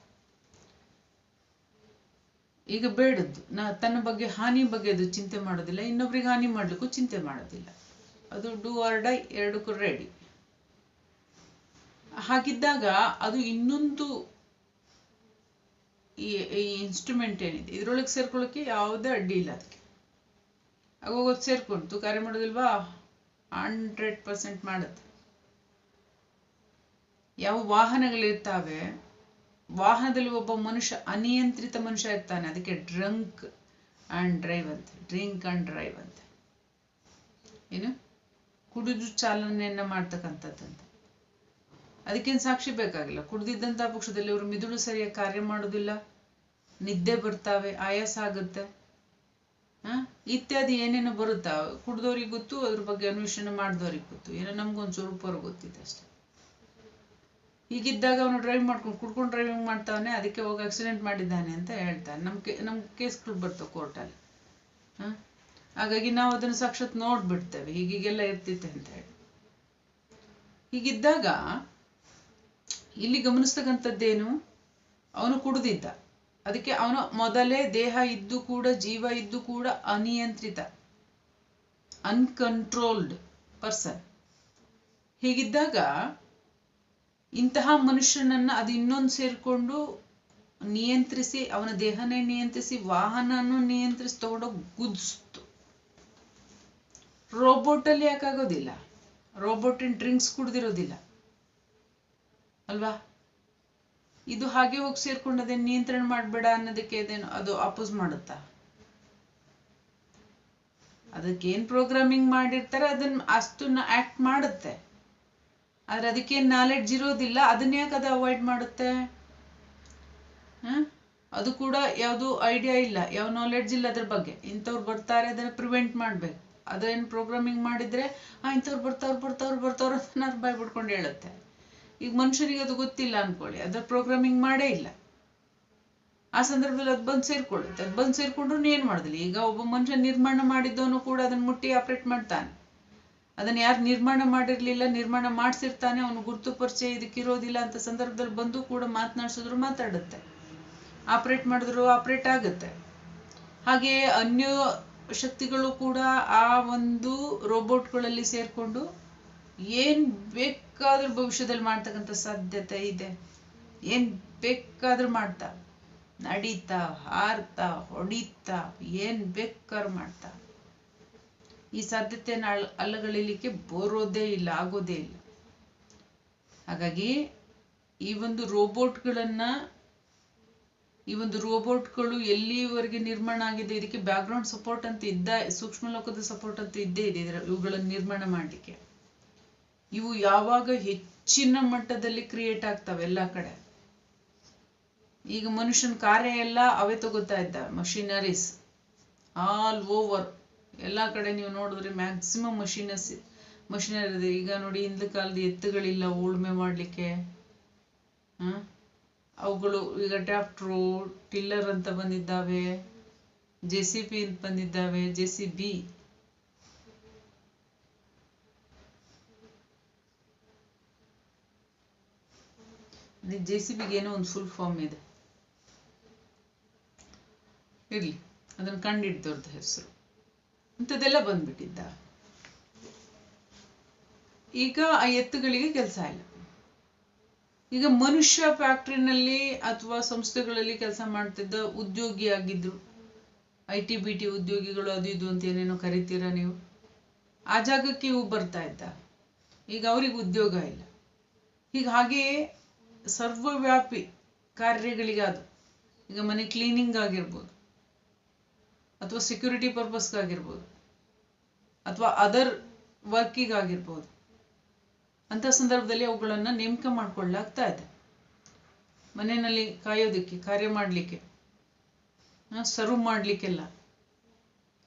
ಈಗ ಬೇಡದ್ದು. ನಾ ತನ್ನ ಬಗ್ಗೆ, ಹಾನಿ ಬಗ್ಗೆ ಅದು ಚಿಂತೆ ಮಾಡೋದಿಲ್ಲ. ಇನ್ನೊಬ್ರಿಗೆ ಹಾನಿ ಮಾಡ್ಲಿಕ್ಕೂ ಚಿಂತೆ ಮಾಡೋದಿಲ್ಲ. ಅದು ಡೂ ಆರ್ ಡೈ ಎರಡಕ್ಕೂ ರೆಡಿ ಹಾಗಿದ್ದಾಗ ಅದು ಇನ್ನೊಂದು ಈ ಇನ್ಸ್ಟ್ರೂಮೆಂಟ್ ಏನಿದೆ. ಇದ್ರೊಳಗೆ ಸೇರ್ಕೊಳ್ಳೋಕೆ ಯಾವುದೇ ಅಡ್ಡಿ ಇಲ್ಲ ಅದಕ್ಕೆ. ಆಗೋಗೋದು ಸೇರ್ಕೊಂತು. ಕಾರ್ಯ ಮಾಡೋದಿಲ್ವಾ? ಹಂಡ್ರೆಡ್ ಪರ್ಸೆಂಟ್ ಮಾಡುತ್ತೆ. ಯಾವ ವಾಹನಗಳಿರ್ತಾವೆ ವಾಹನದಲ್ಲಿ ಒಬ್ಬ ಮನುಷ್ಯ ಅನಿಯಂತ್ರಿತ ಮನುಷ್ಯ ಇರ್ತಾನೆ. ಅದಕ್ಕೆ ಡ್ರಂಕ್ ಅಂಡ್ ಡ್ರೈವ್ ಅಂತ. ಡ್ರಿಂಕ್ ಅಂಡ್ ಡ್ರೈವ್ ಅಂತ. ಏನು? ಕುಡಿದು ಚಾಲನೆಯನ್ನ ಮಾಡ್ತಕ್ಕಂಥದ್ದಂತ ಅದಕ್ಕೇನು ಸಾಕ್ಷಿ ಬೇಕಾಗಿಲ್ಲ. ಕುಡಿದಿದ್ದಂತಹ ಪಕ್ಷದಲ್ಲಿ ಅವರು ಮಿದುಳು ಸರಿಯಾಗಿ ಕಾರ್ಯ ಮಾಡೋದಿಲ್ಲ. ನಿದ್ದೆ ಬರ್ತಾವೆ, ಆಯಾಸ ಆಗುತ್ತೆ. ಹ ಇತ್ಯಾದಿ ಏನೇನೋ ಬರುತ್ತಾ? ಕುಡ್ದವ್ರಿಗೆ ಗೊತ್ತು, ಅದ್ರ ಬಗ್ಗೆ ಅನ್ವೇಷಣೆ ಮಾಡಿದವ್ರಿಗೆ ಗೊತ್ತು. ಏನೋ ನಮ್ಗೊಂದು ಉಪರ್ ಗೊತ್ತಿದೆ ಅಷ್ಟೆ. ಹೀಗಿದ್ದಾಗ ಅವನು ಡ್ರೈವ್ ಮಾಡ್ಕೊಂಡು ಕುಡ್ಕೊಂಡು ಡ್ರೈವಿಂಗ್ ಮಾಡ್ತಾವನೆ, ಅದಕ್ಕೆ ಹೋಗಿ ಆಕ್ಸಿಡೆಂಟ್ ಮಾಡಿದ್ದಾನೆ ಅಂತ ಹೇಳ್ತಾನೆ. ನಮ್ ಕೇಸ್ ನಮ್ ಕೇಸ್ಗಳು ಬರ್ತವೆ ಕೋರ್ಟಲ್ಲಿ ಹಾಗಾಗಿ ನಾವು ಅದನ್ನು ಸಾಕ್ಷಾತ್ ನೋಡ್ಬಿಡ್ತೇವೆ. ಹೀಗೀಗೆಲ್ಲ ಇರ್ತಿತ್ತೆ ಅಂತ ಹೇಳಿ. ಹೀಗಿದ್ದಾಗ ಇಲ್ಲಿ ಗಮನಿಸ್ತಕ್ಕಂಥದ್ದೇನು? ಅವನು ಕುಡಿದಿದ್ದ. ಅದಕ್ಕೆ ಅವನು ಮೊದಲೇ ದೇಹ ಇದ್ದು ಕೂಡ, ಜೀವ ಇದ್ದು ಕೂಡ ಅನಿಯಂತ್ರಿತ ಅನ್ಕಂಟ್ರೋಲ್ಡ್ ಪರ್ಸನ್ ಹೀಗಿದ್ದಾಗ ಇಂತಹ ಮನುಷ್ಯನನ್ನ ಅದು ಇನ್ನೊಂದು ಸೇರ್ಕೊಂಡು ನಿಯಂತ್ರಿಸಿ, ಅವನ ದೇಹನೇ ನಿಯಂತ್ರಿಸಿ, ವಾಹನನೂ ನಿಯಂತ್ರಿಸಿ ತಗೊಂಡೋಗಿ ಗುದ್ಸ್ತು. ರೋಬೋಟ್ ಅಲ್ಲಿ ಯಾಕಾಗೋದಿಲ್ಲ? ರೋಬೋಟ್ ಇನ್ ಡ್ರಿಂಕ್ಸ್ ಕುಡ್ದಿರೋದಿಲ್ಲ. ಅಲ್ವಾ? ಇದು ಹಾಗೆ ಹೋಗಿ ಸೇರ್ಕೊಂಡು ಅದೇ ನಿಯಂತ್ರಣ ಮಾಡಬೇಡ ಅನ್ನೋದಕ್ಕೆ ಅದೇನು, ಅದು ಅಪೋಸ್ ಮಾಡುತ್ತಾ? ಅದಕ್ಕೆ ಏನ್ ಪ್ರೋಗ್ರಾಮಿಂಗ್ ಮಾಡಿರ್ತಾರೆ, ಅದನ್ನ ಅಷ್ಟನ್ನ ಆಕ್ಟ್ ಮಾಡುತ್ತೆ. ಆದ್ರೆ ಅದಕ್ಕೇನ್ ನಾಲೆಡ್ಜ್ ಇರೋದಿಲ್ಲ. ಅದನ್ನ ಯಾಕೆ ಅದು ಅವಾಯ್ಡ್ ಮಾಡುತ್ತೆ? ಅದು ಕೂಡ ಯಾವುದು ಐಡಿಯಾ ಇಲ್ಲ. ಯಾವ ನಾಲೆಡ್ಜ್ ಇಲ್ಲ ಅದ್ರ ಬಗ್ಗೆ. ಇಂಥವ್ರು ಬರ್ತಾರೆ ಅದನ್ನ ಪ್ರಿವೆಂಟ್ ಮಾಡ್ಬೇಕು. ಅದೇನ್ ಪ್ರೋಗ್ರಾಮಿಂಗ್ ಮಾಡಿದ್ರೆ, ಆ, ಇಂಥವ್ರು ಬರ್ತಾವ್ರು ಬರ್ತಾವ್ರು ಬರ್ತಾವ್ರು ಅಂತ ಬಾಯ್ ಬಿಡ್ಕೊಂಡು ಹೇಳುತ್ತೆ. ಈಗ ಮನುಷ್ಯನಿಗೆ ಅದು ಗೊತ್ತಿಲ್ಲ ಅನ್ಕೊಳ್ಳಿ. ಅದ್ರ ಪ್ರೋಗ್ರಾಮಿಂಗ್ ಮಾಡೇ ಇಲ್ಲ. ಆ ಸಂದರ್ಭದಲ್ಲಿ ಅದು ಬಂದು ಸೇರ್ಕೊಳ್ಳುತ್ತೆ. ಅದು ಬಂದು ಸೇರ್ಕೊಂಡ್ರು ಏನ್ ಮಾಡುದಿಲ್ಲ ಈಗ ಒಬ್ಬ ಮನುಷ್ಯ ನಿರ್ಮಾಣ ಮಾಡಿದ್ದವನು ಕೂಡ ಅದನ್ನ ಮುಟ್ಟಿ ಆಪರೇಟ್ ಮಾಡ್ತಾನೆ. ಅದನ್ನ ಯಾರು ನಿರ್ಮಾಣ ಮಾಡಿರ್ಲಿಲ್ಲ, ನಿರ್ಮಾಣ ಮಾಡ್ಸಿರ್ತಾನೆ, ಅವನು ಗುರುತು ಪರಿಚಯ ಇದಕ್ಕಿರೋದಿಲ್ಲ ಅಂತ ಸಂದರ್ಭದಲ್ಲಿ ಬಂದು ಕೂಡ ಮಾತನಾಡ್ಸಿದ್ರು, ಮಾತಾಡುತ್ತೆ. ಆಪರೇಟ್ ಮಾಡಿದ್ರು, ಆಪರೇಟ್ ಆಗುತ್ತೆ. ಹಾಗೆ ಅನ್ಯ ಶಕ್ತಿಗಳು ಕೂಡ ಆ ಒಂದು ರೋಬೋಟ್ಗಳಲ್ಲಿ ಸೇರ್ಕೊಂಡು ಏನ್ ಬೇಕಾದ್ರೂ ಭವಿಷ್ಯದಲ್ಲಿ ಮಾಡ್ತಕ್ಕಂಥ ಸಾಧ್ಯತೆ ಇದೆ. ಏನ್ ಬೇಕಾದ್ರೂ ಮಾಡ್ತಾ, ನಡೀತಾ, ಹಾರ್ತಾ, ಹೊಡಿತಾ, ಏನ್ ಬೇಕಾದ್ರೂ ಮಾಡ್ತಾ. ಈ ಸಾಧ್ಯತೆಯನ್ನು ಅಲ್ ಅಲ್ಲಗಳಿಲಿಕ್ಕೆ ಬರೋದೇ ಇಲ್ಲ, ಆಗೋದೇ ಇಲ್ಲ. ಹಾಗಾಗಿ ಈ ಒಂದು ರೋಬೋಟ್ಗಳನ್ನ, ಈ ಒಂದು ರೋಬೋಟ್ಗಳು ಎಲ್ಲಿವರೆಗೆ ನಿರ್ಮಾಣ ಆಗಿದೆ, ಇದಕ್ಕೆ ಬ್ಯಾಕ್ಗ್ರೌಂಡ್ ಸಪೋರ್ಟ್ ಅಂತ ಇದ್ದ, ಸೂಕ್ಷ್ಮ ಲೋಕದ ಸಪೋರ್ಟ್ ಅಂತ ಇದ್ದೇ ಇದೆ ಇದರ, ಇವುಗಳನ್ನು ನಿರ್ಮಾಣ ಮಾಡಲಿಕ್ಕೆ. ಇವು ಯಾವಾಗ ಹೆಚ್ಚಿನ ಮಟ್ಟದಲ್ಲಿ ಕ್ರಿಯೇಟ್ ಆಗ್ತವೆ ಎಲ್ಲ ಕಡೆ. ಈಗ ಮನುಷ್ಯನ ಕಾರ್ಯ ಎಲ್ಲ ಅವೇ ತಗೋತಾ ಇದ್ದ ಮಷಿನರೀಸ್ ಆಲ್ ಓವರ್ ಎಲ್ಲ ಕಡೆ ನೀವು ನೋಡಿದ್ರೆ ಮ್ಯಾಕ್ಸಿಮಮ್ ಮಷಿನಸ್ ಮಷಿನರಿ ಇದೆ. ಈಗ ನೋಡಿ ಹಿಂದಿನ ಕಾಲದ ಎತ್ತುಗಳಿಲ್ಲ, ಉಳುಮೆ ಮಾಡಲಿಕ್ಕೆ. ಅವುಗಳು ಈಗ ಟ್ಯಾಕ್ಟ್ರು ಟಿಲ್ಲರ್ ಅಂತ ಬಂದಿದ್ದಾವೆ. ಜೆ ಸಿ ಪಿ ಅಂತ ಬಂದಿದ್ದಾವೆ. J C B J C ಬಿಗೆ ಏನೋ ಒಂದು ಫುಲ್ ಫಾರ್ಮ್ ಇದೆ. ಇರ್ಲಿ. ಅದನ್ನ ಕಂಡಿಡ್ದವ್ರದ್ದು ಹೆಸರು. ಇಂಥದ್ದೆಲ್ಲ ಬಂದ್ಬಿಟ್ಟಿದ್ದ. ಈಗ ಆ ಎತ್ತುಗಳಿಗೆ ಕೆಲಸ ಇಲ್ಲ. ಈಗ ಮನುಷ್ಯ ಫ್ಯಾಕ್ಟ್ರಿನಲ್ಲಿ ಅಥವಾ ಸಂಸ್ಥೆಗಳಲ್ಲಿ ಕೆಲಸ ಮಾಡ್ತಿದ್ದ ಉದ್ಯೋಗಿ ಆಗಿದ್ರು ಐ ಟಿ, ಬಿ ಟಿ ಉದ್ಯೋಗಿಗಳು ಅದು ಇದು ಅಂತ ಏನೇನೋ ಕರಿತೀರಾ ನೀವು. ಆ ಜಾಗಕ್ಕೆ ಇವು ಬರ್ತಾ ಇದ್ದ. ಈಗ ಅವ್ರಿಗೆ ಉದ್ಯೋಗ ಇಲ್ಲ. ಈಗ ಹಾಗೆಯೇ ಸರ್ವವ್ಯಾಪಿ ಕಾರ್ಯಗಳಿಗೆ ಅದು. ಈಗ ಮನೆ ಕ್ಲೀನಿಂಗ್ ಆಗಿರ್ಬೋದು. ಅಥವಾ ಸೆಕ್ಯೂರಿಟಿ ಪರ್ಪಸ್ಗಾಗಿರ್ಬೋದು ಅಥವಾ ಅದರ್ ವರ್ಕಿಗಾಗಿರ್ಬೋದು ಅಂತ ಸಂದರ್ಭದಲ್ಲಿ ಅವುಗಳನ್ನು ನೇಮಕ ಮಾಡ್ಕೊಳ್ಳಾಗ್ತಾ ಇದೆ. ಮನೆಯಲ್ಲಿ ಕಾಯೋದಕ್ಕೆ, ಕಾರ್ಯ ಮಾಡಲಿಕ್ಕೆ ಸರ್ವ್ ಮಾಡಲಿಕ್ಕೆಲ್ಲ.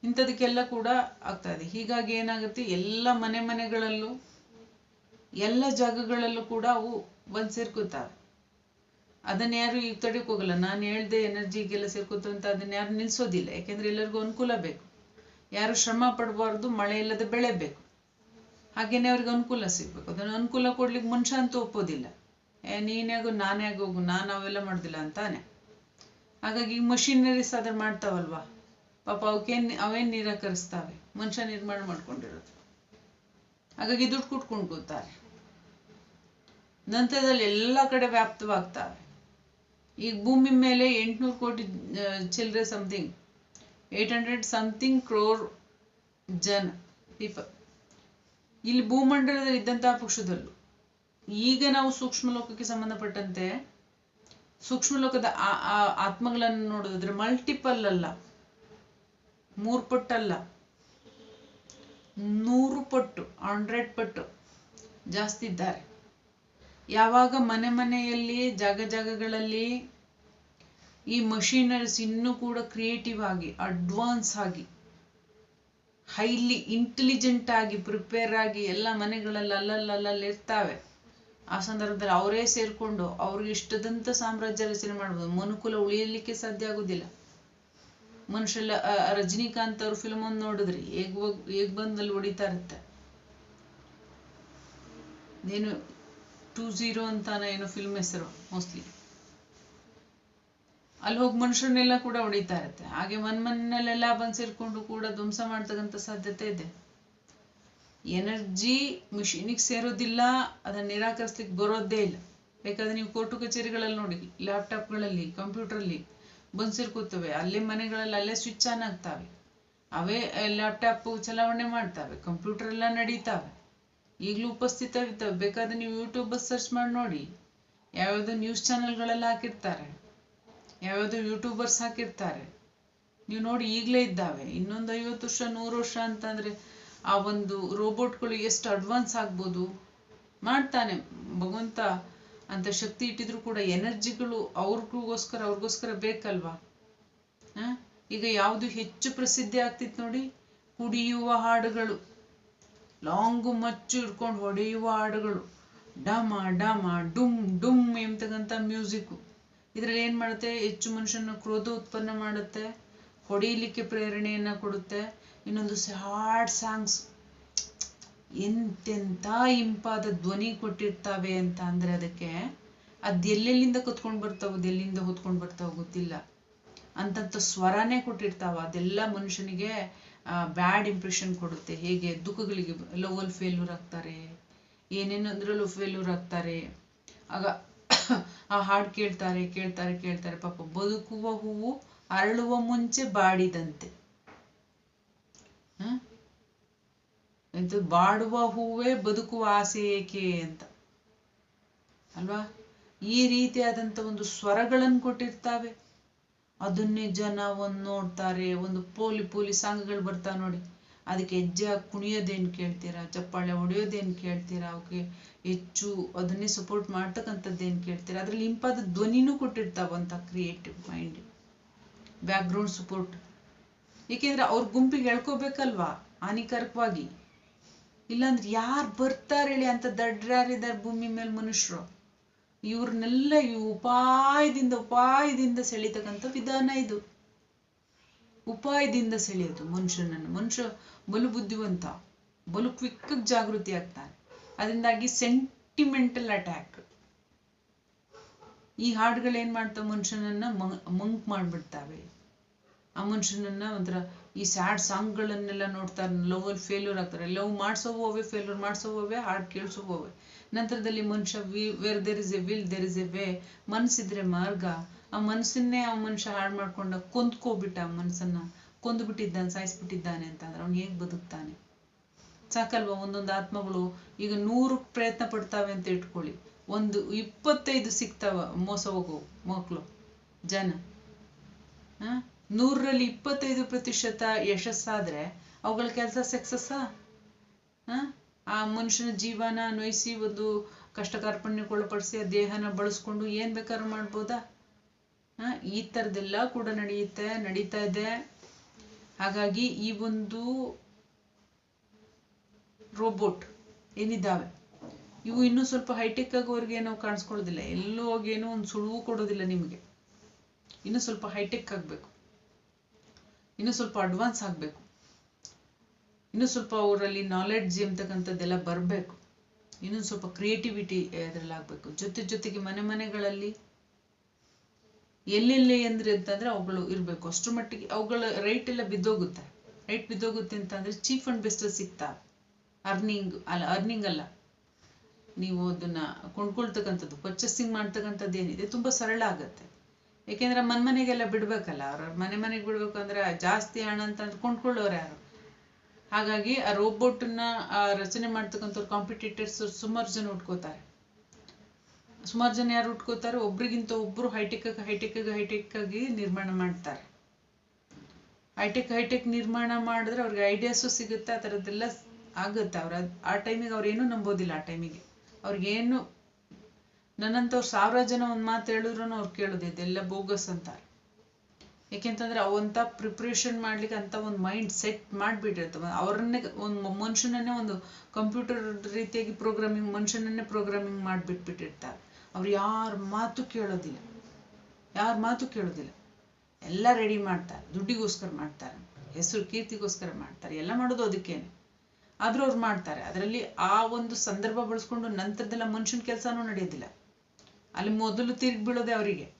ಇಂಥದಕ್ಕೆಲ್ಲ ಕೂಡ ಆಗ್ತಾ ಇದೆ. ಹೀಗಾಗಿ ಏನಾಗುತ್ತೆ? ಎಲ್ಲ ಮನೆ ಮನೆಗಳಲ್ಲೂ, ಎಲ್ಲ ಜಾಗಗಳಲ್ಲೂ ಕೂಡ ಅವು ಬಂದು ಸೇರ್ಕೋತಾವೆ ಅದನ್ನ ಯಾರು ಈಗ ತಡೆಯಕ್ ಹೋಗಲ್ಲ. ನಾನು ಹೇಳ್ದೆ ಎನರ್ಜಿಗೆಲ್ಲ ಸೇರ್ಕೋತು ಅಂತ ಅದನ್ನ ಯಾರು ನಿಲ್ಸೋದಿಲ್ಲ. ಯಾಕೆಂದ್ರೆ ಎಲ್ಲರಿಗೂ ಅನುಕೂಲ ಬೇಕು. ಯಾರು ಶ್ರಮ ಪಡಬಾರ್ದು, ಮಳೆ ಇಲ್ಲದೆ ಬೆಳೆ ಬೇಕು ಹಾಗೇನೆ ಅವ್ರಿಗೆ ಅನುಕೂಲ ಸಿಗ್ಬೇಕು. ಅದನ್ನ ಅನುಕೂಲ ಕೊಡ್ಲಿಕ್ಕೆ ಮನುಷ್ಯ ಅಂತೂ ಒಪ್ಪೋದಿಲ್ಲ. ಏ ನೀನ್ಯಾಗು ನಾನೇ ಹೋಗು ನಾನು ಅವೆಲ್ಲ ಮಾಡೋದಿಲ್ಲ ಅಂತಾನೆ. ಹಾಗಾಗಿ ಮಷಿನರೀಸ್ ಅದನ್ನ ಮಾಡ್ತಾವಲ್ವಾ? ಪಾಪ ಅವಕ್ಕೇನ್, ಅವೇನ್ ನಿರಾಕರಿಸ್ತಾವೆ? ಮನುಷ್ಯ ನಿರ್ಮಾಣ ಮಾಡ್ಕೊಂಡಿರೋದು. ಹಾಗಾಗಿ ದುಡ್ಡು ಕುಟ್ಕೊಂಡು ಕೂತಾರೆ. ನಂತರದಲ್ಲಿ ಎಲ್ಲ ಕಡೆ ವ್ಯಾಪ್ತವಾಗ್ತವೆ. ಈಗ ಭೂಮಿ ಮೇಲೆ ಎಂಟುನೂರು ಕೋಟಿ ಚಿಲ್ಲರೆ something eight hundred something crore ಜನ. ಪೀಪಲ್ ಇಲ್ಲಿ ಭೂಮಂಡಲದಲ್ಲಿ ಇದ್ದಂತಹ ಪಕ್ಷದಲ್ಲೂ, ಈಗ ನಾವು ಸೂಕ್ಷ್ಮ ಲೋಕಕ್ಕೆ ಸಂಬಂಧಪಟ್ಟಂತೆ, ಸೂಕ್ಷ್ಮ ಲೋಕದ ಆತ್ಮಗಳನ್ನು ನೋಡೋದಾದ್ರೆ ಮಲ್ಟಿಪಲ್ ಅಲ್ಲ, ಮೂರು ಪಟ್ಟಲ್ಲ, ನೂರು ಪಟ್ಟು ಹಂಡ್ರೆಡ್ ಪಟ್ಟು ಜಾಸ್ತಿ ಇದ್ದಾರೆ. ಯಾವಾಗ ಮನೆ ಮನೆಯಲ್ಲಿ, ಜಾಗ ಜಾಗಗಳಲ್ಲಿ ಈ ಮಷೀನರೀಸ್ ಇನ್ನೂ ಕೂಡ ಕ್ರಿಯೇಟಿವ್ ಆಗಿ, ಅಡ್ವಾನ್ಸ್ ಆಗಿ, ಹೈಲಿ ಇಂಟೆಲಿಜೆಂಟ್ ಆಗಿ, ಪ್ರಿಪೇರ್ ಆಗಿ ಎಲ್ಲ ಮನೆಗಳಲ್ಲಿ ಅಲ್ಲಲ್ಲಲ್ಲಲ್ಲಿ ಇರ್ತಾವೆ. ಆ ಸಂದರ್ಭದಲ್ಲಿ ಅವರೇ ಸೇರ್ಕೊಂಡು ಅವ್ರಿಗೆ ಇಷ್ಟದಂತ ಸಾಮ್ರಾಜ್ಯ ರಚನೆ ಮಾಡ್ಬೋದು. ಮನುಕುಲ ಉಳಿಯಲಿಕ್ಕೆ ಸಾಧ್ಯ ಆಗುದಿಲ್ಲ. ಮನುಷ್ಯಲ್ಲ ರಜನಿಕಾಂತ್ ಅವ್ರ ಫಿಲ್ಮ್ ಒಂದು ನೋಡಿದ್ರಿ? ಹೇಗ್, ಹೋಗ್ ಬಂದಲ್ಲಿ ಹೊಡಿತಾ ಇರುತ್ತೆ? ಏನು ಟೂ ಝೀರೋ ಅಂತಾನೆ ಏನೋ ಫಿಲ್ಮ್ ಹೆಸರು ಮೋಸ್ಟ್ಲಿ ಅಲ್ಲಿ ಹೋಗಿ ಮನುಷ್ಯರನ್ನೆಲ್ಲ ಕೂಡ ಹೊಡಿತಾ ಇರುತ್ತೆ. ಹಾಗೆ ಮನ್ ಮನೆಯಲ್ಲೆಲ್ಲ ಬಂದು ಸೇರ್ಕೊಂಡು ಕೂಡ ಧ್ವಂಸ ಮಾಡ್ತಕ್ಕಂಥ ಸಾಧ್ಯತೆ ಇದೆ. ಎನರ್ಜಿ ಮಿಷಿನಿಗೆ ಸೇರೋದಿಲ್ಲ, ಅದನ್ನ ನಿರಾಕರಿಸ್ಲಿಕ್ಕೆ ಬರೋದೇ ಇಲ್ಲ. ಬೇಕಾದ್ರೆ ನೀವು ಕೋರ್ಟು ಕಚೇರಿಗಳಲ್ಲಿ ನೋಡಿ ಲ್ಯಾಪ್ಟಾಪ್ಗಳಲ್ಲಿ ಕಂಪ್ಯೂಟರಲ್ಲಿ ಬಂದು ಸೇರ್ಕೋತವೆ ಅಲ್ಲೇ ಮನೆಗಳಲ್ಲಿ ಅಲ್ಲೇ ಸ್ವಿಚ್ ಆನ್ ಆಗ್ತಾವೆ. ಅವೇ ಲ್ಯಾಪ್ಟಾಪ್ ಚಲಾವಣೆ ಮಾಡ್ತಾವೆ ಕಂಪ್ಯೂಟರ್ ಎಲ್ಲ ನಡೀತಾವೆ. ಈಗಲೂ ಉಪಸ್ಥಿತವಿದ್ದಾವೆ ಬೇಕಾದ್ರೆ ನೀವು ಯೂಟ್ಯೂಬ್ ಸರ್ಚ್ ಮಾಡಿ ನೋಡಿ. ಯಾವ್ಯಾವ್ದು ನ್ಯೂಸ್ ಚಾನೆಲ್ಗಳೆಲ್ಲ ಹಾಕಿರ್ತಾರೆ. ಯಾವ್ಯಾವ್ದು ಯೂಟ್ಯೂಬರ್ಸ್ ಹಾಕಿರ್ತಾರೆ. ನೀವು ನೋಡಿ ಈಗಲೇ ಇದ್ದಾವೆ. ಇನ್ನೊಂದು ಐವತ್ತು ವರ್ಷ, ನೂರು ವರ್ಷ ಅಂತಂದ್ರೆ ಆ ಒಂದು ರೋಬೋಟ್ಗಳು ಎಷ್ಟು ಅಡ್ವಾನ್ಸ್ ಆಗ್ಬೋದು ಮಾಡ್ತಾನೆ. ಭಗವಂತ ಅಂತ ಶಕ್ತಿ ಇಟ್ಟಿದ್ರು ಕೂಡ ಎನರ್ಜಿಗಳು ಅವ್ರಿಗೋಸ್ಕರ ಅವ್ರಿಗೋಸ್ಕರ ಬೇಕಲ್ವಾ? ಈಗ ಯಾವುದು ಹೆಚ್ಚು ಪ್ರಸಿದ್ಧಿ ಆಗ್ತಿತ್ತು ನೋಡಿ, ಕುಡಿಯುವ ಹಾಡುಗಳು. ಲಾಂಗು ಮಚ್ಚು ಹಿಡ್ಕೊಂಡು ಹೊಡೆಯುವ ಹಾಡುಗಳು. ಡಮ ಡಮ, ಡುಮ್ ಡುಮ್ ಎಂಬತಕ್ಕಂಥ ಮ್ಯೂಸಿಕ್ ಇದ್ರಲ್ಲಿ ಏನ್ ಮಾಡುತ್ತೆ? ಹೆಚ್ಚು ಮನುಷ್ಯನ ಕ್ರೋಧ ಉತ್ಪನ್ನ ಮಾಡುತ್ತೆ, ಹೊಡೆಯಲಿಕ್ಕೆ ಪ್ರೇರಣೆಯನ್ನ ಕೊಡುತ್ತೆ. ಇನ್ನೊಂದು ಸ್ಯಾಡ್ ಸಾಂಗ್ಸ್. ಎಂತೆಂತ ಇಂಪಾದ ಧ್ವನಿ ಕೊಟ್ಟಿರ್ತಾವೆ ಅಂತ ಅಂದ್ರೆ ಅದಕ್ಕೆ ಅದ್ ಎಲ್ಲೆಲ್ಲಿಂದ ಕತ್ಕೊಂಡ್ ಬರ್ತಾವ, ಅದ್ ಎಲ್ಲಿಂದ ಹೊತ್ಕೊಂಡ್ ಬರ್ತಾವ ಗೊತ್ತಿಲ್ಲ. ಅಂತಂತ ಸ್ವರನೇ ಕೊಟ್ಟಿರ್ತಾವ. ಅದೆಲ್ಲ ಮನುಷ್ಯನಿಗೆ ಬ್ಯಾಡ್ ಇಂಪ್ರೆಷನ್ ಕೊಡುತ್ತೆ. ಹೇಗೆ ದುಃಖಗಳಿಗೆ ಲವಲ್ಲಿ ಫೇಲ್ಯೂರ್ ಆಗ್ತಾರೆ, ಏನೇನು ಅಂದ್ರಲ್ಲೂ ಫೇಲ್ಯೂರ್ ಆಗ್ತಾರೆ. ಆಗ ಆ ಹಾಡು ಕೇಳ್ತಾರೆ ಕೇಳ್ತಾರೆ ಕೇಳ್ತಾರೆ. ಪಾಪ ಬದುಕುವ ಹೂವು ಅರಳುವ ಮುಂಚೆ ಬಾಡಿದಂತೆ. ಇದು ಬಾಡುವ ಹೂವೇ ಬದುಕುವ ಆಸೆ ಏಕೆ ಅಂತ. ಅಲ್ವಾ? ಈ ರೀತಿಯಾದಂತ ಒಂದು ಸ್ವರಗಳನ್ನು ಕೊಟ್ಟಿರ್ತಾವೆ. ಅದನ್ನೇ ಜನ ಒಂದು ನೋಡ್ತಾರೆ, ಒಂದು ಪೋಲಿ ಪೋಲಿ ಸಾಂಗ್ಗಳು ಬರ್ತಾವ ನೋಡಿ. ಅದಕ್ಕೆ ಹೆಜ್ಜೆ ಹಾಕಿ ಕುಣಿಯೋದೇನು ಕೇಳ್ತೀರಾ? ಚಪ್ಪಾಳೆ ಹೊಡೆಯೋದೇನು ಕೇಳ್ತೀರಾ ಅವಕ್ಕೆ ಹೆಚ್ಚು ಅದನ್ನೇ ಸಪೋರ್ಟ್ ಮಾಡ್ತಕ್ಕಂಥದ್ದೇನು ಕೇಳ್ತೀರಾ? ಅದ್ರಲ್ಲಿ ಇಂಪಾದ ಧ್ವನಿನೂ ಕೊಟ್ಟಿರ್ತಾವಂತ ಕ್ರಿಯೇಟಿವ್ ಮೈಂಡ್ ಬ್ಯಾಕ್ಗ್ರೌಂಡ್ ಸಪೋರ್ಟ್ ಏಕೆಂದ್ರೆ ಅವ್ರ ಗುಂಪಿಗೆ ಹೇಳ್ಕೋಬೇಕಲ್ವಾ ಹಾನಿಕಾರಕವಾಗಿ. ಇಲ್ಲಾಂದ್ರೆ ಯಾರು ಬರ್ತಾರೆ ಹೇಳಿ ಅಂತ ದಡ್ರಾರಿದ್ದಾರೆ ಭೂಮಿ ಮೇಲೆ ಮನುಷ್ಯರು ಇವ್ರನ್ನೆಲ್ಲ ಈ ಉಪಾಯದಿಂದ ಉಪಾಯದಿಂದ ಸೆಳಿತಕ್ಕಂಥ ವಿಧಾನ ಇದು. ಉಪಾಯದಿಂದ ಸೆಳೆಯೋದು ಮನುಷ್ಯನನ್ನು. ಮನುಷ್ಯ ಬಲು ಬುದ್ಧಿವಂತ, ಬಲು ಕ್ವಿಕ್ ಜಾಗೃತಿ ಆಗ್ತಾನೆ. ಅದರಿಂದಾಗಿ ಸೆಂಟಿಮೆಂಟಲ್ ಅಟ್ಯಾಕ್ ಈ ಹಾಡುಗಳು ಏನ್ ಮಾಡ್ತಾವ? ಮನುಷ್ಯನನ್ನ ಮಂಕ್ ಮಾಡ್ಬಿಡ್ತಾವೆ. ಆ ಮನುಷ್ಯನನ್ನ ಒಂಥರ ಈ ಸ್ಯಾಡ್ ಸಾಂಗ್ಗಳನ್ನೆಲ್ಲ ನೋಡ್ತಾರೆ ಲವ್ ಅಲ್ಲಿ ಫೇಲ್ಯೂರ್ ಆಗ್ತಾರೆ. ಲವ್ ಮಾಡ್ಸೋವೇ ಫೇಲ್ಯೂರ್ ಮಾಡ್ಸೋವೇ ಹಾಡು ಕೇಳಿಸೋವು ನಂತರದಲ್ಲಿ ಮನುಷ್ಯ where there is a will there is a way ಮನ್ಸಿದ್ರೆ ಮಾರ್ಗ. ಆ ಮನಸ್ಸನ್ನೇ ಆ ಮನುಷ್ಯ ಹಾಳು ಮಾಡ್ಕೊಂಡ ಕೊಂದ್ಕೋಬಿಟ್ಟ ಆ ಮನಸ್ಸನ್ನ. ಕೊಂದು ಬಿಟ್ಟಿದ್ದಾನೆ ಸಾಯಿಸ್ಬಿಟ್ಟಿದ್ದಾನೆ ಅಂತಂದ್ರೆ ಅವ್ನು ಹೇಗ್ ಬದುಕ್ತಾನೆ? ಸಾಕಲ್ವಾ? ಒಂದೊಂದು ಆತ್ಮಗಳು ಈಗ ನೂರು ಪ್ರಯತ್ನ ಪಡ್ತಾವೆ ಅಂತ ಇಟ್ಕೊಳ್ಳಿ. ಒಂದು ಇಪ್ಪತ್ತೈದು ಸಿಗ್ತಾವ ಮೋಸ ಹೋಗೋ ಮಕ್ಕಳು ಜನ. ನೂರರಲ್ಲಿ ಇಪ್ಪತ್ತೈದು ಪ್ರತಿಶತ ಯಶಸ್ಸಾದ್ರೆ ಅವುಗಳ ಕೆಲಸ ಸಕ್ಸಸ್ಸಾ? ಹ? ಆ ಮನುಷ್ಯನ ಜೀವನ ನೋಯಿಸಿ ಒಂದು ಕಷ್ಟ ಕಾರ್ಪಣ್ಯಕ್ಕೊಳಪಡಿಸಿ ಆ ದೇಹನ ಬಳಸ್ಕೊಂಡು ಏನು ಬೇಕಾದ್ರೂ ಮಾಡ್ಬೋದಾ? ಆ, ಈ ತರದೆಲ್ಲ ಕೂಡ ನಡೆಯುತ್ತೆ, ನಡೀತಾ ಇದೆ. ಹಾಗಾಗಿ ಈ ಒಂದು ರೋಬೋಟ್ ಏನಿದ್ದಾವೆ? ಇವು ಇನ್ನೂ ಸ್ವಲ್ಪ ಹೈಟೆಕ್ ಆಗೋರಿಗೆ ನಾವು ಕಾಣಿಸ್ಕೊಳ್ಳೋದಿಲ್ಲ. ಎಲ್ಲೋ ಹೋಗೇನೋ ಒಂದು ಸುಳುವು ಕೊಡೋದಿಲ್ಲ ನಿಮಗೆ. ಇನ್ನೂ ಸ್ವಲ್ಪ ಹೈಟೆಕ್ ಆಗಬೇಕು. ಇನ್ನೂ ಸ್ವಲ್ಪ ಅಡ್ವಾನ್ಸ್ ಆಗಬೇಕು. ಇನ್ನೂ ಸ್ವಲ್ಪ ಅವರಲ್ಲಿ ನಾಲೆಡ್ಜ್ ಎಂಬತಕ್ಕಂಥದ್ದೆಲ್ಲ ಬರಬೇಕು. ಇನ್ನೊಂದು ಸ್ವಲ್ಪ ಕ್ರಿಯೇಟಿವಿಟಿ ಅದರಲ್ಲಿ ಆಗಬೇಕು. ಜೊತೆ ಜೊತೆಗೆ ಮನೆ ಮನೆಗಳಲ್ಲಿ ಎಲ್ಲೆಲ್ಲಿ ಅಂದ್ರೆ ಅಂತಂದ್ರೆ ಅವುಗಳು ಇರಬೇಕು. ಅಷ್ಟು ಮಟ್ಟಿಗೆ ಅವುಗಳ ರೈಟ್ ಎಲ್ಲ ಬಿದ್ದೋಗುತ್ತೆ. ರೈಟ್ ಬಿದ್ದೋಗುತ್ತೆ ಅಂತಂದ್ರೆ ಚೀಫ್ ಅಂಡ್ ಬೆಸ್ಟ್ ಸಿಗ್ತಾ ಅರ್ನಿಂಗ್ ಅಲ್ಲ ಅರ್ನಿಂಗ್ ಅಲ್ಲ. ನೀವು ಅದನ್ನ ಕೊಂಡ್ಕೊಳ್ತಕ್ಕಂಥದ್ದು ಪರ್ಚೇಸಿಂಗ್ ಮಾಡ್ತಕ್ಕಂಥದ್ದು ಏನಿದೆ, ತುಂಬಾ ಸರಳ ಆಗತ್ತೆ. ಯಾಕೆಂದ್ರೆ ಮನ್ ಮನೆಗೆಲ್ಲ ಬಿಡ್ಬೇಕಲ್ಲ, ಅವ್ರ ಮನೆ ಮನೆಗೆ ಬಿಡ್ಬೇಕು ಅಂದ್ರೆ ಜಾಸ್ತಿ ಹಣ ಅಂತ ಕೊಂಡ್ಕೊಳ್ಳೋರು ಯಾರು? ಹಾಗಾಗಿ ಆ ರೋಬೋಟ್ನ ರಚನೆ ಮಾಡ್ತಕ್ಕಂಥವ್ರು ಕಾಂಪಿಟೇಟರ್ಸ್ ಸುಮಾರು ಜನ ಉಟ್ಕೋತಾರೆ. ಸುಮಾರು ಜನ ಯಾರು ಉಟ್ಕೋತಾರೆ? ಒಬ್ರಿಗಿಂತ ಒಬ್ರು ಹೈಟೆಕ್ ಹೈಟೆಕ್ ಹೈಟೆಕ್ ಆಗಿ ನಿರ್ಮಾಣ ಮಾಡ್ತಾರೆ. ಹೈಟೆಕ್ ಹೈಟೆಕ್ ನಿರ್ಮಾಣ ಮಾಡಿದ್ರೆ ಅವ್ರಿಗೆ ಐಡಿಯಾಸು ಸಿಗುತ್ತೆ, ಆ ಥರದ್ದೆಲ್ಲ ಆಗುತ್ತೆ. ಅವ್ರ ಆ ಟೈಮಿಗೆ ಅವ್ರೇನು ನಂಬೋದಿಲ್ಲ ಆ ಟೈಮಿಗೆ ಅವ್ರಿಗೇನು ನನ್ನಂಥವ್ರು ಸಾವಿರ ಜನ ಒಂದು ಮಾತು ಹೇಳಿದ್ರು ಅವ್ರು ಕೇಳೋದು, ಇದೆಲ್ಲ ಬೋಗಸ್ ಅಂತಾರೆ. ಯಾಕೆಂತಂದ್ರೆ ಅವಂತ ಪ್ರಿಪ್ರೇಷನ್ ಮಾಡ್ಲಿಕ್ಕೆ ಅಂತ ಒಂದು ಮೈಂಡ್ ಸೆಟ್ ಮಾಡಿಬಿಟ್ಟಿರ್ತವೆ ಅವ್ರನ್ನೇ ಒಂದು ಮನುಷ್ಯನನ್ನೇ ಒಂದು ಕಂಪ್ಯೂಟರ್ ರೀತಿಯಾಗಿ ಪ್ರೋಗ್ರಾಮಿಂಗ್ ಮನುಷ್ಯನನ್ನೇ ಪ್ರೋಗ್ರಾಮಿಂಗ್ ಮಾಡಿಬಿಟ್ಬಿಟ್ಟಿರ್ತಾರೆ. ಅವ್ರು ಯಾರ ಮಾತು ಕೇಳೋದಿಲ್ಲ. ಯಾರ ಮಾತು ಕೇಳೋದಿಲ್ಲ. ಎಲ್ಲ ರೆಡಿ ಮಾಡ್ತಾರೆ. ದುಡ್ಡಿಗೋಸ್ಕರ ಮಾಡ್ತಾರೆ. ಹೆಸರು ಕೀರ್ತಿಗೋಸ್ಕರ ಮಾಡ್ತಾರೆ. ಎಲ್ಲ ಮಾಡೋದು ಅದಕ್ಕೇನೆ. ಆದ್ರೂ ಅವ್ರು ಮಾಡ್ತಾರೆ. ಅದರಲ್ಲಿ ಆ ಒಂದು ಸಂದರ್ಭ ಬಳಸ್ಕೊಂಡು ನಂತರದೆಲ್ಲ ಮನುಷ್ಯನ ಕೆಲಸನೂ ನಡೆಯೋದಿಲ್ಲ. ಅಲ್ಲಿ ಮೊದಲು ತಿರುಗಿ ಬೀಳೋದೆ ಅವರಿಗೆ.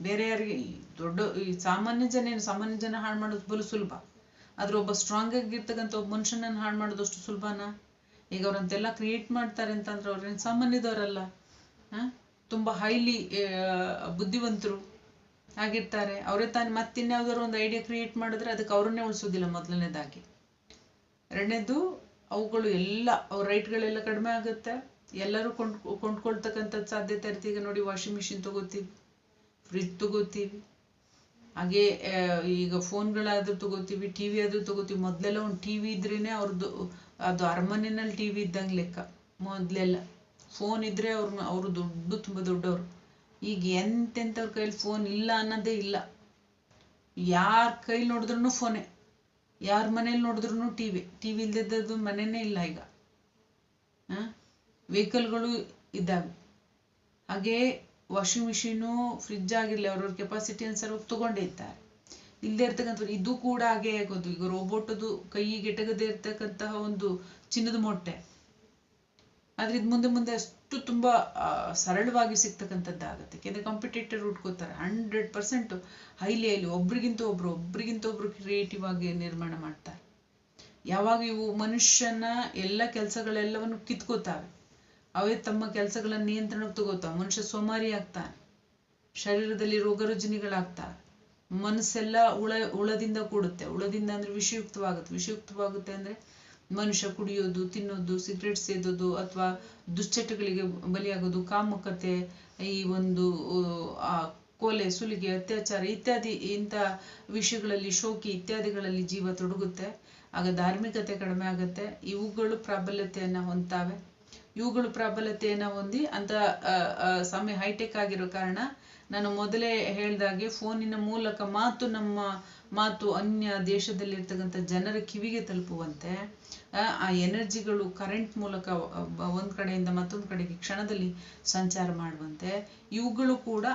ಬೇರೆ ಯಾರಿಗೆ ದೊಡ್ಡ, ಈ ಸಾಮಾನ್ಯ ಜನ ಏನು ಸಾಮಾನ್ಯ ಜನ ಹಾಳು ಮಾಡೋದು ಬಲು ಸುಲಭ. ಆದ್ರೆ ಒಬ್ಬ ಸ್ಟ್ರಾಂಗ್ ಆಗಿರ್ತಕ್ಕಂಥ ಒಬ್ಬ ಮನುಷ್ಯನನ್ನು ಹಾಳು ಮಾಡೋದು ಅಷ್ಟು ಸುಲಭನಾ? ಈಗ ಅವ್ರಂತೆಲ್ಲ ಕ್ರಿಯೇಟ್ ಮಾಡ್ತಾರೆ ಅಂತಂದ್ರೆ ಅವ್ರೇನು ಸಾಮಾನ್ಯದವರಲ್ಲ. ತುಂಬಾ ಹೈಲಿ ಬುದ್ಧಿವಂತರು ಆಗಿರ್ತಾರೆ. ಅವರೇ ತಾನು ಮತ್ತಿನ್ಯಾವ್ದಾದ್ರು ಒಂದು ಐಡಿಯಾ ಕ್ರಿಯೇಟ್ ಮಾಡಿದ್ರೆ ಅದಕ್ಕೆ ಅವ್ರನ್ನೇ ಉಳಿಸೋದಿಲ್ಲ ಮೊದಲನೇದಾಗಿ. ಎರಡನೇದು, ಅವುಗಳು ಎಲ್ಲ, ಅವ್ರ ರೈಟ್ಗಳೆಲ್ಲ ಕಡಿಮೆ ಆಗುತ್ತೆ. ಎಲ್ಲರೂ ಕೊಂಡ್, ಕೊಂಡ್ಕೊಳ್ತಕ್ಕಂಥದ್ದು ಸಾಧ್ಯತೆ ಈಗ ನೋಡಿ ವಾಷಿಂಗ್ ಮಿಷಿನ್ ತಗೋತೀವಿ. ಫ್ರಿಜ್ ತಗೋತೀವಿ ಹಾಗೆ ಈಗ ಫೋನ್ಗಳಾದ್ರೂ ತಗೋತೀವಿ ಟಿ ವಿ ಆದ್ರೂ ತಗೋತೀವಿ ಮೊದಲೆಲ್ಲ ಒಂದು ಟಿ ವಿ ಇದ್ರೇನೆ ಅವ್ರದ್ದು ಅದು ಅರಮನೆನಲ್ಲಿ ಟಿ ವಿ ಇದ್ದಂಗೆ ಲೆಕ್ಕ. ಮೊದಲೆಲ್ಲ ಫೋನ್ ಇದ್ರೆ ಅವ್ರ, ಅವರು ದೊಡ್ಡ, ತುಂಬ ದೊಡ್ಡವರು. ಈಗ ಎಂತೆಂಥವ್ರ ಕೈಯಲ್ಲಿ ಫೋನ್ ಇಲ್ಲ ಅನ್ನೋದೇ ಇಲ್ಲ. ಯಾರ ಕೈಲಿ ನೋಡಿದ್ರು ಫೋನೇ. ಯಾರ ಮನೇಲಿ ನೋಡಿದ್ರು ಟಿ ವಿ ಟಿ ವಿ ಇಲ್ದಿದ್ದದ್ದು ಮನೆಯೇ ಇಲ್ಲ ಈಗ. ಹಾಂ ವೆಹಿಕಲ್ಗಳು ಇದ್ದಾವೆ. ಹಾಗೆ ವಾಷಿಂಗ್ ಮಿಷಿನು ಫ್ರಿಜ್ ಆಗಿರಲಿ, ಅವ್ರವ್ರ ಕೆಪಾಸಿಟಿ ಅನ್ಸರ್ ತಗೊಂಡೇ ಇರ್ತಾರೆ. ಇಲ್ಲದೆ ಇರ್ತಕ್ಕಂಥವ್ರು ಇದು ಕೂಡ ಹಾಗೆ ಆಗೋದು. ಈಗ ರೋಬೋಟದು ಕೈಗೆಟಗದೇ ಇರ್ತಕ್ಕಂತಹ ಒಂದು ಚಿನ್ನದ ಮೊಟ್ಟೆ. ಆದ್ರೆ ಇದು ಮುಂದೆ ಮುಂದೆ ಅಷ್ಟು ತುಂಬಾ ಸರಳವಾಗಿ ಸಿಗ್ತಕ್ಕಂಥದ್ದಾಗುತ್ತೆ ಯಾಕೆಂದ್ರೆ ಕಾಂಪಿಟೇಟರ್ ಹುಡ್ಕೋತಾರೆ. ಹಂಡ್ರೆಡ್ ಪರ್ಸೆಂಟ್ ಹೈಲಿ ಹೈಲಿ ಒಬ್ರಿಗಿಂತ ಒಬ್ರು ಒಬ್ರಿಗಿಂತ ಒಬ್ರು ಕ್ರಿಯೇಟಿವ್ ಆಗಿ ನಿರ್ಮಾಣ ಮಾಡ್ತಾರೆ. ಯಾವಾಗ ಇವು ಮನುಷ್ಯನ ಎಲ್ಲ ಕೆಲಸಗಳೆಲ್ಲವನ್ನು ಕಿತ್ಕೋತಾವೆ. ಅವೇ ತಮ್ಮ ಕೆಲಸಗಳನ್ನು ನಿಯಂತ್ರಣಕ್ಕೆ ತಗೋತಾವೆ ಮನುಷ್ಯ ಸೋಮಾರಿ ಆಗ್ತಾನೆ, ಶರೀರದಲ್ಲಿ ರೋಗ ರುಜಿನಿಗಳಾಗ್ತಾ ಮನಸ್ಸೆಲ್ಲ ಉಳ, ಉಳದಿಂದ ಕೂಡುತ್ತೆ, ಉಳದಿಂದ ಅಂದ್ರೆ ವಿಷಯುಕ್ತವಾಗುತ್ತೆ ವಿಷಯುಕ್ತವಾಗುತ್ತೆ ಅಂದ್ರೆ ಮನುಷ್ಯ ಕುಡಿಯೋದು, ತಿನ್ನೋದು, ಸಿಗರೇಟ್ ಸೇದೋದು ಅಥವಾ ದುಶ್ಚಟಗಳಿಗೆ ಬಲಿಯಾಗೋದು, ಕಾಮುಕತೆ, ಈ ಒಂದು ಆ, ಕೊಲೆ, ಸುಲಿಗೆ, ಅತ್ಯಾಚಾರ ಇತ್ಯಾದಿ ಇಂಥ ವಿಷಯಗಳಲ್ಲಿ ಶೋಕಿ ಇತ್ಯಾದಿಗಳಲ್ಲಿ ಜೀವ ತೊಡಗುತ್ತೆ. ಆಗ ಧಾರ್ಮಿಕತೆ ಕಡಿಮೆ ಆಗುತ್ತೆ. ಇವುಗಳು ಪ್ರಾಬಲ್ಯತೆಯನ್ನ ಹೊಂದ್ತಾವೆ. ಇವುಗಳು ಪ್ರಾಬಲ್ಯತೆಯನ್ನು ಹೊಂದಿ ಅಂತ ಸಮಯ ಹೈಟೆಕ್ ಆಗಿರೋ ಕಾರಣ ನಾನು ಮೊದಲೇ ಹೇಳಿದಾಗೆ ಫೋನಿನ ಮೂಲಕ ಮಾತು ನಮ್ಮ ಮಾತು ಅನ್ಯ ದೇಶದಲ್ಲಿರ್ತಕ್ಕಂಥ ಜನರ ಕಿವಿಗೆ ತಲುಪುವಂತೆ ಆ ಎನರ್ಜಿಗಳು ಕರೆಂಟ್ ಮೂಲಕ ಒಂದು ಕಡೆಯಿಂದ ಮತ್ತೊಂದು ಕಡೆಗೆ ಕ್ಷಣದಲ್ಲಿ ಸಂಚಾರ ಮಾಡುವಂತೆ, ಇವುಗಳು ಕೂಡ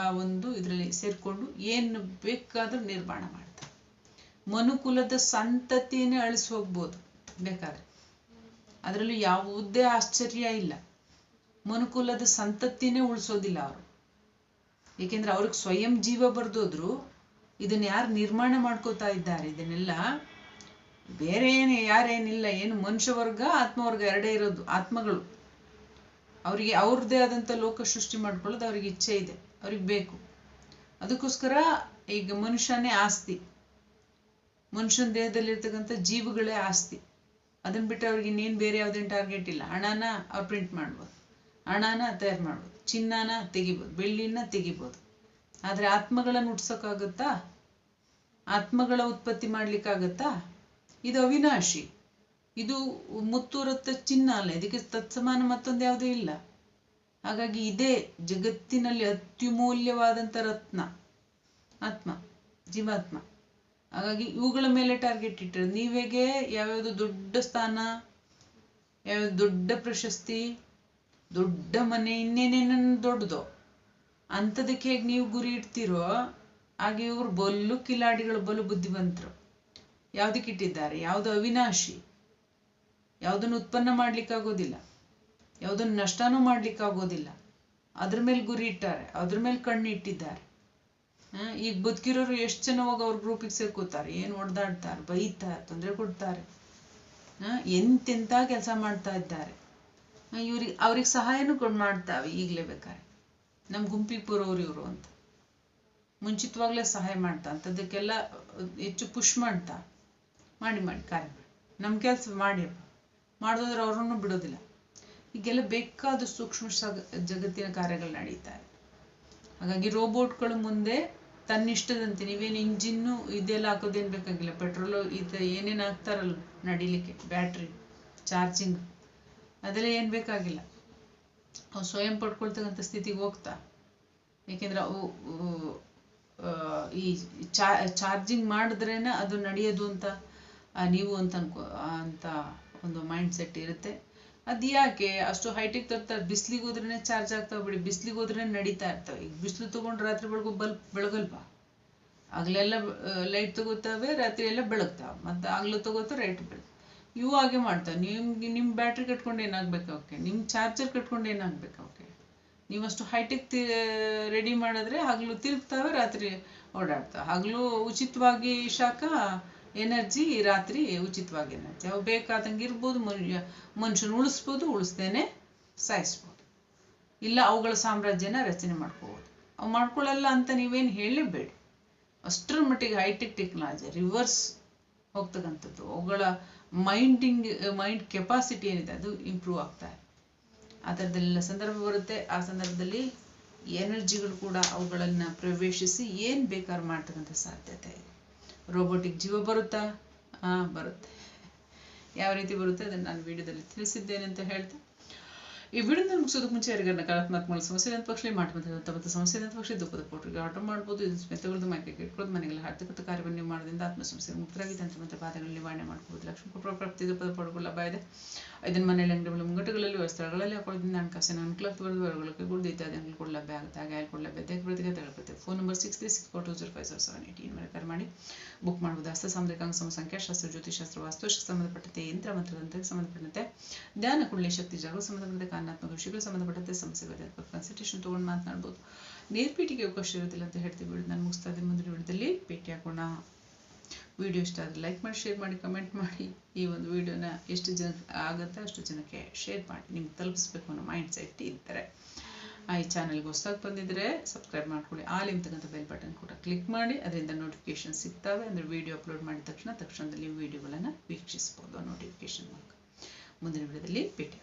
ಆ ಒಂದು ಇದರಲ್ಲಿ ಸೇರಿಕೊಂಡು ಏನು ಬೇಕಾದರೂ ನಿರ್ಮಾಣ ಮಾಡ್ತಾರೆ. ಮನುಕುಲದ ಸಂತತಿಯನ್ನೇ ಅಳಿಸಿ ಹೋಗ್ಬೋದು ಬೇಕಾದ್ರೆ. ಅದರಲ್ಲೂ ಯಾವುದೇ ಆಶ್ಚರ್ಯ ಇಲ್ಲ. ಮನುಕುಲದ ಸಂತತಿನೇ ಉಳಿಸೋದಿಲ್ಲ ಅವರು. ಏಕೆಂದ್ರೆ ಅವ್ರಿಗೆ ಸ್ವಯಂ ಜೀವ ಬರ್ದೋದ್ರು ಇದನ್ನ ಯಾರು ನಿರ್ಮಾಣ ಮಾಡ್ಕೋತಾ ಇದ್ದಾರೆ. ಇದನ್ನೆಲ್ಲ ಬೇರೆ ಏನು, ಯಾರೇನಿಲ್ಲ, ಏನು ಮನುಷ್ಯ ವರ್ಗ ಆತ್ಮವರ್ಗ ಎರಡೇ ಇರೋದು, ಆತ್ಮಗಳು. ಅವರಿಗೆ ಅವ್ರದ್ದೇ ಆದಂಥ ಲೋಕ ಸೃಷ್ಟಿ ಮಾಡ್ಕೊಳ್ಳೋದು ಅವ್ರಿಗೆ ಇಚ್ಛೆ ಇದೆ, ಅವ್ರಿಗೆ ಬೇಕು. ಅದಕ್ಕೋಸ್ಕರ ಈಗ ಮನುಷ್ಯನೇ ಆಸ್ತಿ. ಮನುಷ್ಯನ ದೇಹದಲ್ಲಿರ್ತಕ್ಕಂಥ ಜೀವಗಳೇ ಆಸ್ತಿ. ಅದನ್ನ ಬಿಟ್ಟು ಅವ್ರಿಗೆ ಇನ್ನೇನು ಬೇರೆ ಯಾವುದೇನು ಟಾರ್ಗೆಟ್ ಇಲ್ಲ. ಹಣನ ಅವ್ರು ಪ್ರಿಂಟ್ ಮಾಡ್ಬೋದು. ಹಣನ ತಯಾರು ಮಾಡ್ಬೋದು. ಚಿನ್ನನ ತೆಗಿಬೋದು. ಬೆಳ್ಳಿನ ತೆಗಿಬೋದು. ಆದರೆ ಆತ್ಮಗಳನ್ನು ಹುಟ್ಸೋಕ್ಕಾಗುತ್ತಾ ಆತ್ಮಗಳ ಉತ್ಪತ್ತಿ ಮಾಡ್ಲಿಕ್ಕಾಗತ್ತಾ? ಇದು ಅವಿನಾಶಿ. ಇದು ಮುತ್ತೂರತ್ತ ಚಿನ್ನ ಅಲ್ಲ. ಇದಕ್ಕೆ ತತ್ಸಮಾನ ಮತ್ತೊಂದು ಯಾವುದೂ ಇಲ್ಲ. ಹಾಗಾಗಿ ಇದೇ ಜಗತ್ತಿನಲ್ಲಿ ಅತ್ಯಮೂಲ್ಯವಾದಂಥ ರತ್ನ. ಆತ್ಮ. ಜೀವಾತ್ಮ. ಹಾಗಾಗಿ ಇವುಗಳ ಮೇಲೆ ಟಾರ್ಗೆಟ್ ಇಟ್ಟರೆ ನೀವೇಗೆ ಯಾವ್ಯಾವುದು ದೊಡ್ಡ ಸ್ಥಾನ ಯಾವ್ಯಾವ ದೊಡ್ಡ ಪ್ರಶಸ್ತಿ, ದೊಡ್ಡ ಮನೆ ಇನ್ನೇನೇನ ದೊಡ್ಡದು, ಅಂಥದಕ್ಕೆ ಹೇಗೆ ನೀವು ಗುರಿ ಇಡ್ತೀರೋ, ಹಾಗೆ ಇವರು ಬಲ್ಲು ಕಿಲಾಡಿಗಳು ಬಲು ಬುದ್ಧಿವಂತರು. ಯಾವುದಕ್ಕೆ ಇಟ್ಟಿದ್ದಾರೆ? ಯಾವುದು ಅವಿನಾಶಿ? ಯಾವುದನ್ನು ಉತ್ಪನ್ನ ಮಾಡ್ಲಿಕ್ಕಾಗೋದಿಲ್ಲ. ಯಾವುದನ್ನು ನಷ್ಟನೂ ಮಾಡ್ಲಿಕ್ಕಾಗೋದಿಲ್ಲ. ಅದ್ರ ಮೇಲೆ ಗುರಿ ಇಟ್ಟಾರೆ. ಅದ್ರ ಮೇಲೆ ಕಣ್ಣು ಇಟ್ಟಿದ್ದಾರೆ. ಈಗ ಬದುಕಿರೋರು ಎಷ್ಟು ಜನ ಹೋಗಿ ಅವ್ರ ಗ್ರೂಪಿಗೆ ಸೇರ್ಕೋತಾರೆ? ಏನು ಹೊಡೆದಾಡ್ತಾರೆ ಬೈತಾರೆ, ತೊಂದರೆ ಕೊಡ್ತಾರೆ. ಎಂತೆಂಥ ಕೆಲಸ ಮಾಡ್ತಾ ಇದ್ದಾರೆ. ಇವ್ರಿಗೆ, ಅವ್ರಿಗೆ ಸಹಾಯನೂ ಕೊಡ್, ಮಾಡ್ತಾವೆ ಈಗಲೇ ಬೇಕಾದ್ರೆ ನಮ್ಮ ಗುಂಪಿಗೆ ಬರೋರು ಇವರು ಅಂತ. ಮುಂಚಿತವಾಗ್ಲೇ ಸಹಾಯ ಮಾಡ್ತಾ, ಅಂಥದ್ದಕ್ಕೆಲ್ಲ ಹೆಚ್ಚು ಪುಷ್ ಮಾಡ್ತಾ. ಮಾಡಿ ಮಾಡಿ, ಕಾರ್ಯ ಮಾಡಿ. ನಮ್ಮ ಕೆಲಸ ಮಾಡಿ ಮಾಡಿದ್ರೆ ಅವ್ರನ್ನು ಬಿಡೋದಿಲ್ಲ. ಈಗೆಲ್ಲ ಬೇಕಾದ ಸೂಕ್ಷ್ಮ ಜಗತ್ತಿನ ಕಾರ್ಯಗಳು ನಡೀತಾ ಇದೆ. ಹಾಗಾಗಿ ರೋಬೋಟ್ಗಳು ಮುಂದೆ ತನ್ನಿಷ್ಟದಂತೆ ನೀವೇನು ಇಂಜಿನ್ನು ಇದೆಲ್ಲ ಹಾಕೋದೇನು ಬೇಕಾಗಿಲ್ಲ. ಪೆಟ್ರೋಲು ಇದು ಏನೇನು ಹಾಕ್ತಾರಲ್ಲ ನಡಿಲಿಕ್ಕೆ, ಬ್ಯಾಟ್ರಿ, ಚಾರ್ಜಿಂಗ್, ಅದೆಲ್ಲ ಏನು ಬೇಕಾಗಿಲ್ಲ. ಅವು ಸ್ವಯಂ ಪಡ್ಕೊಳ್ತಕ್ಕಂಥ ಸ್ಥಿತಿಗೆ ಹೋಗ್ತಾ. ಏಕೆಂದ್ರೆ ಅವು ಈ ಚಾ, ಚಾರ್ಜಿಂಗ್ ಮಾಡಿದ್ರೇನೆ ಅದು ನಡೆಯೋದು ಅಂತ ನೀವು ಅಂತ ಅನ್ಕೋ ಅಂತ ಒಂದು ಮೈಂಡ್ ಸೆಟ್ ಇರುತ್ತೆ. ಅದು ಯಾಕೆ? ಅಷ್ಟು ಹೈಟೆಕ್ ತರ್ತಾರೆ. ಬಿಸಿಲಿಗೆ ಹೋದ್ರೇ ಚಾರ್ಜ್ ಆಗ್ತಾವೆ ಬಿಡಿ. ಬಿಸಿಲಿಗೆ ಹೋದ್ರೆ ನಡೀತಾ ಇರ್ತವೆ. ಈಗ ಬಿಸಿಲು ತಗೊಂಡು ರಾತ್ರಿ ಬೆಳಗು ಬಲ್ಪ್ ಬೆಳಗಲ್ವಾ? ಆಗ್ಲೆಲ್ಲ ಲೈಟ್ ತಗೋತಾವೆ, ರಾತ್ರಿ ಎಲ್ಲ ಬೆಳಗ್ತಾವೆ. ಮತ್ತೆ ಆಗ್ಲೂ ತಗೋತಾ ರೈಟ್ ಬೆಳಗ್ಗೆ ಇವು ಹಾಗೆ ಮಾಡ್ತಾವೆ. ನಿಮ್ಗೆ ನಿಮ್ಮ ಬ್ಯಾಟ್ರಿ ಕಟ್ಕೊಂಡು ಏನಾಗ್ಬೇಕು ಅವಕ್ಕೆ ನಿಮ್ಮ ಚಾರ್ಜರ್ ಕಟ್ಕೊಂಡು ಏನಾಗ್ಬೇಕು ಅವಕ್ಕೆ ನೀವಷ್ಟು ಹೈಟೆಕ್ ರೆಡಿ ಮಾಡಿದ್ರೆ ಹಗಲು ತಿರುಗ್ತಾವೆ, ರಾತ್ರಿ ಓಡಾಡ್ತಾವೆ. ಹಗಲು ಉಚಿತವಾಗಿ ಶಾಖ ಎನರ್ಜಿ ರಾತ್ರಿ ಉಚಿತವಾಗಿ ಎನರ್ಜಿ. ಅವು ಬೇಕಾದಂಗೆ ಇರ್ಬೋದು ಮನುಷ್ಯ ಮನುಷ್ಯನ ಉಳಿಸ್ಬೋದು, ಉಳಿಸ್ದೇನೆ ಸಾಯಿಸ್ಬೋದು. ಇಲ್ಲ ಅವುಗಳ ಸಾಮ್ರಾಜ್ಯನ ರಚನೆ ಮಾಡ್ಕೋಬೋದು. ಅವು ಮಾಡ್ಕೊಳ್ಳಲ್ಲ ಅಂತ ನೀವೇನು ಹೇಳಲೇಬೇಡಿ. ಅಷ್ಟರ ಮಟ್ಟಿಗೆ ಹೈಟೆಕ್ ಟೆಕ್ನಾಲಜಿ ರಿವರ್ಸ್ ಹೋಗ್ತಕ್ಕಂಥದ್ದು. ಅವುಗಳ ಮೈಂಡಿಂಗ್ ಮೈಂಡ್ ಕೆಪಾಸಿಟಿ ಏನಿದೆ, ಅದು ಇಂಪ್ರೂವ್ ಆಗ್ತಾ ಇದೆ. ಆ ಸಂದರ್ಭ ಬರುತ್ತೆ. ಆ ಸಂದರ್ಭದಲ್ಲಿ ಎನರ್ಜಿಗಳು ಕೂಡ ಅವುಗಳನ್ನು ಪ್ರವೇಶಿಸಿ ಏನು ಬೇಕಾದ್ರೂ ಮಾಡ್ತಕ್ಕಂಥ ಸಾಧ್ಯತೆ ಇದೆ. ರೋಬೋಟಿಕ್ ಜೀವ ಬರುತ್ತಾ? ಹಾಂ ಬರುತ್ತೆ. ಯಾವ ರೀತಿ ಬರುತ್ತೆ ಅದನ್ನು ನಾನು ವಿಡಿಯೋದಲ್ಲಿ ತಿಳಿಸಿದ್ದೇನೆ ಅಂತ ಹೇಳ್ತಾ ಈ ವಿಡಿಯೋನ ಮುಗಿಸೋದಕ್ಕೆ ಮುಂಚೆ ಯಾರಿಗಾರ ನಕಾರಾತ್ಮಕ ಸಮಸ್ಯೆ ಅಂತ ಪಕ್ಷ ಮಾಡ್ಕೊಂತ ಮತ್ತು ಸಮಸ್ಯೆ ಅಂತ ಪಕ್ಷ ದುಃಖದ ಪೋಟ್ರಿಗೆ ಆರ್ಡರ್ ಮಾಡ್ಬೋದು. ಇದು ಸ್ಮೆತ್ತಗಳದ್ದು ಮೈಕೆ ಇಟ್ಕೊಂಡು ಮನೆಗೆಲ್ಲ ಹರ್ತಕ್ಕಂಥ ಕಾರ್ಯವನ್ನು ಮಾಡೋದ್ರಿಂದ ಆತ್ಮ ಸಮಸ್ಯೆ ಮುಕ್ತರಾಗಿದೆ ಅಂತ ಮತ್ತೆ ಬಾಧೆಗಳು ನಿವಾರಣೆ ಮಾಡ್ಬೋದು ಲಕ್ಷ್ಮೀ ಕುಟುಂಬ ಪ್ರಾಪ್ತಿ ಪದ ಲಭ್ಯ ಇದೆ. ಇದನ್ನು ಮನೆಯಲ್ಲಿ ಅಂಗಡಿಗಳು, ಮುಂಗಟ್ಟುಗಳಲ್ಲಿ ಸ್ಥಳಗಳಲ್ಲಿ ಹಾಕೊಳ್ಳೋದ್ರಿಂದ ಹಣಕಾಸಿನ ಅನುಕೂಲ ಬರೆದು ಹೊರಗಳಿಗೆ ಗುಡ್ದು ಇತ್ಯಾದಿ ಅಂಗಡಿ ಕೂಡ ಲಭ್ಯ ಆಗುತ್ತೆ. ಹಾಗೆ ಅಲ್ಲಿ ಕೂಡ ಲಭ್ಯ ಪ್ರತಿಗೆ ತಗೊಳ್ಳುತ್ತೆ phone number six three six four two zero five seven eight ಈ ಮೇಲೆ ಕರೆ ಮಾಡಿ. ಬುಕ್ ಮಾಡ್ಬೋದು ಹಸ್ತ ಸಾಮ್ರಿಕ ಅಂಗ ಸಂಖ್ಯಾಶಾಸ್ತ್ರ ಜ್ಯೋತಿಷಾಸ್ತ್ರ ವಾಸ್ತುಶಾಸ್ತ್ರ ಸಂಬಂಧಪಟ್ಟಂತೆ ಯಂತ್ರ ಮಂತ್ರದಂತೆ ಸಂಬಂಧಪಟ್ಟಂತೆ ಧ್ಯಾನ, ಕುಳ್ಳಿ, ಶಕ್ತಿ ಜಾಗೃತಿ ಸಂಬಂಧಪಟ್ಟಂತೆ ಕಾರಣಾತ್ಮಕ ವಿಷಯಗಳು ಸಂಬಂಧಪಟ್ಟಂತೆ ಸಮಸ್ಯೆಗಳಿದೆ. ಕನ್ಸಲ್ಟೇಷನ್ ತೊಗೊಂಡು ಮಾತನಾಡ್ಬೋದು. ನೇರ್ಪೀಟಿಗೆ ಅವಕಾಶ ಇರೋದಿಲ್ಲ ಅಂತ ಹೇಳ್ತೀವಿ ನಾನು ಮುಗಿಸ್ತಾ ಇದ್ದೀನಿ ಮುಂದಿನ ವಿಡಿಯೋದಲ್ಲಿ. ಹಾಕೋಣ ವಿಡಿಯೋ ಇಷ್ಟ ಆದರೆ ಲೈಕ್ ಮಾಡಿ ಶೇರ್ ಮಾಡಿ ಕಮೆಂಟ್ ಮಾಡಿ. ಈ ಒಂದು ವಿಡಿಯೋನ ಎಷ್ಟು ಜನ ಆಗುತ್ತೆ ಅಷ್ಟು ಜನಕ್ಕೆ ಶೇರ್ ಮಾಡಿ. ನಿಮ್ಗೆ ತಲುಪಿಸ್ಬೇಕು ಅನ್ನೋ ಮೈಂಡ್ ಸೆಟ್ ಇರ್ತಾರೆ ಆ, ಈ ಚಾನಲ್ಗೆ ಹೊಸದಾಗಿ ಬಂದಿದ್ರೆ ಸಬ್ಸ್ಕ್ರೈಬ್ ಮಾಡ್ಕೊಳ್ಳಿ. ಆಲ್ ಇಂತಕ್ಕಂಥ ಬೆಲ್ ಬಟನ್ ಕೂಡ ಕ್ಲಿಕ್ ಮಾಡಿ. ಅದರಿಂದ ನೋಟಿಫಿಕೇಶನ್ ಸಿಗ್ತವೆ. ಅಂದರೆ ವಿಡಿಯೋ ಅಪ್ಲೋಡ್ ಮಾಡಿದ ತಕ್ಷಣ ತಕ್ಷಣದಲ್ಲಿ ವಿಡಿಯೋಗಳನ್ನು ವೀಕ್ಷಿಸ್ಬೋದು ನೋಟಿಫಿಕೇಶನ್ ಮೂಲಕ. ಮುಂದಿನ ವಿಡಿಯೋದಲ್ಲಿ ಭೇಟಿ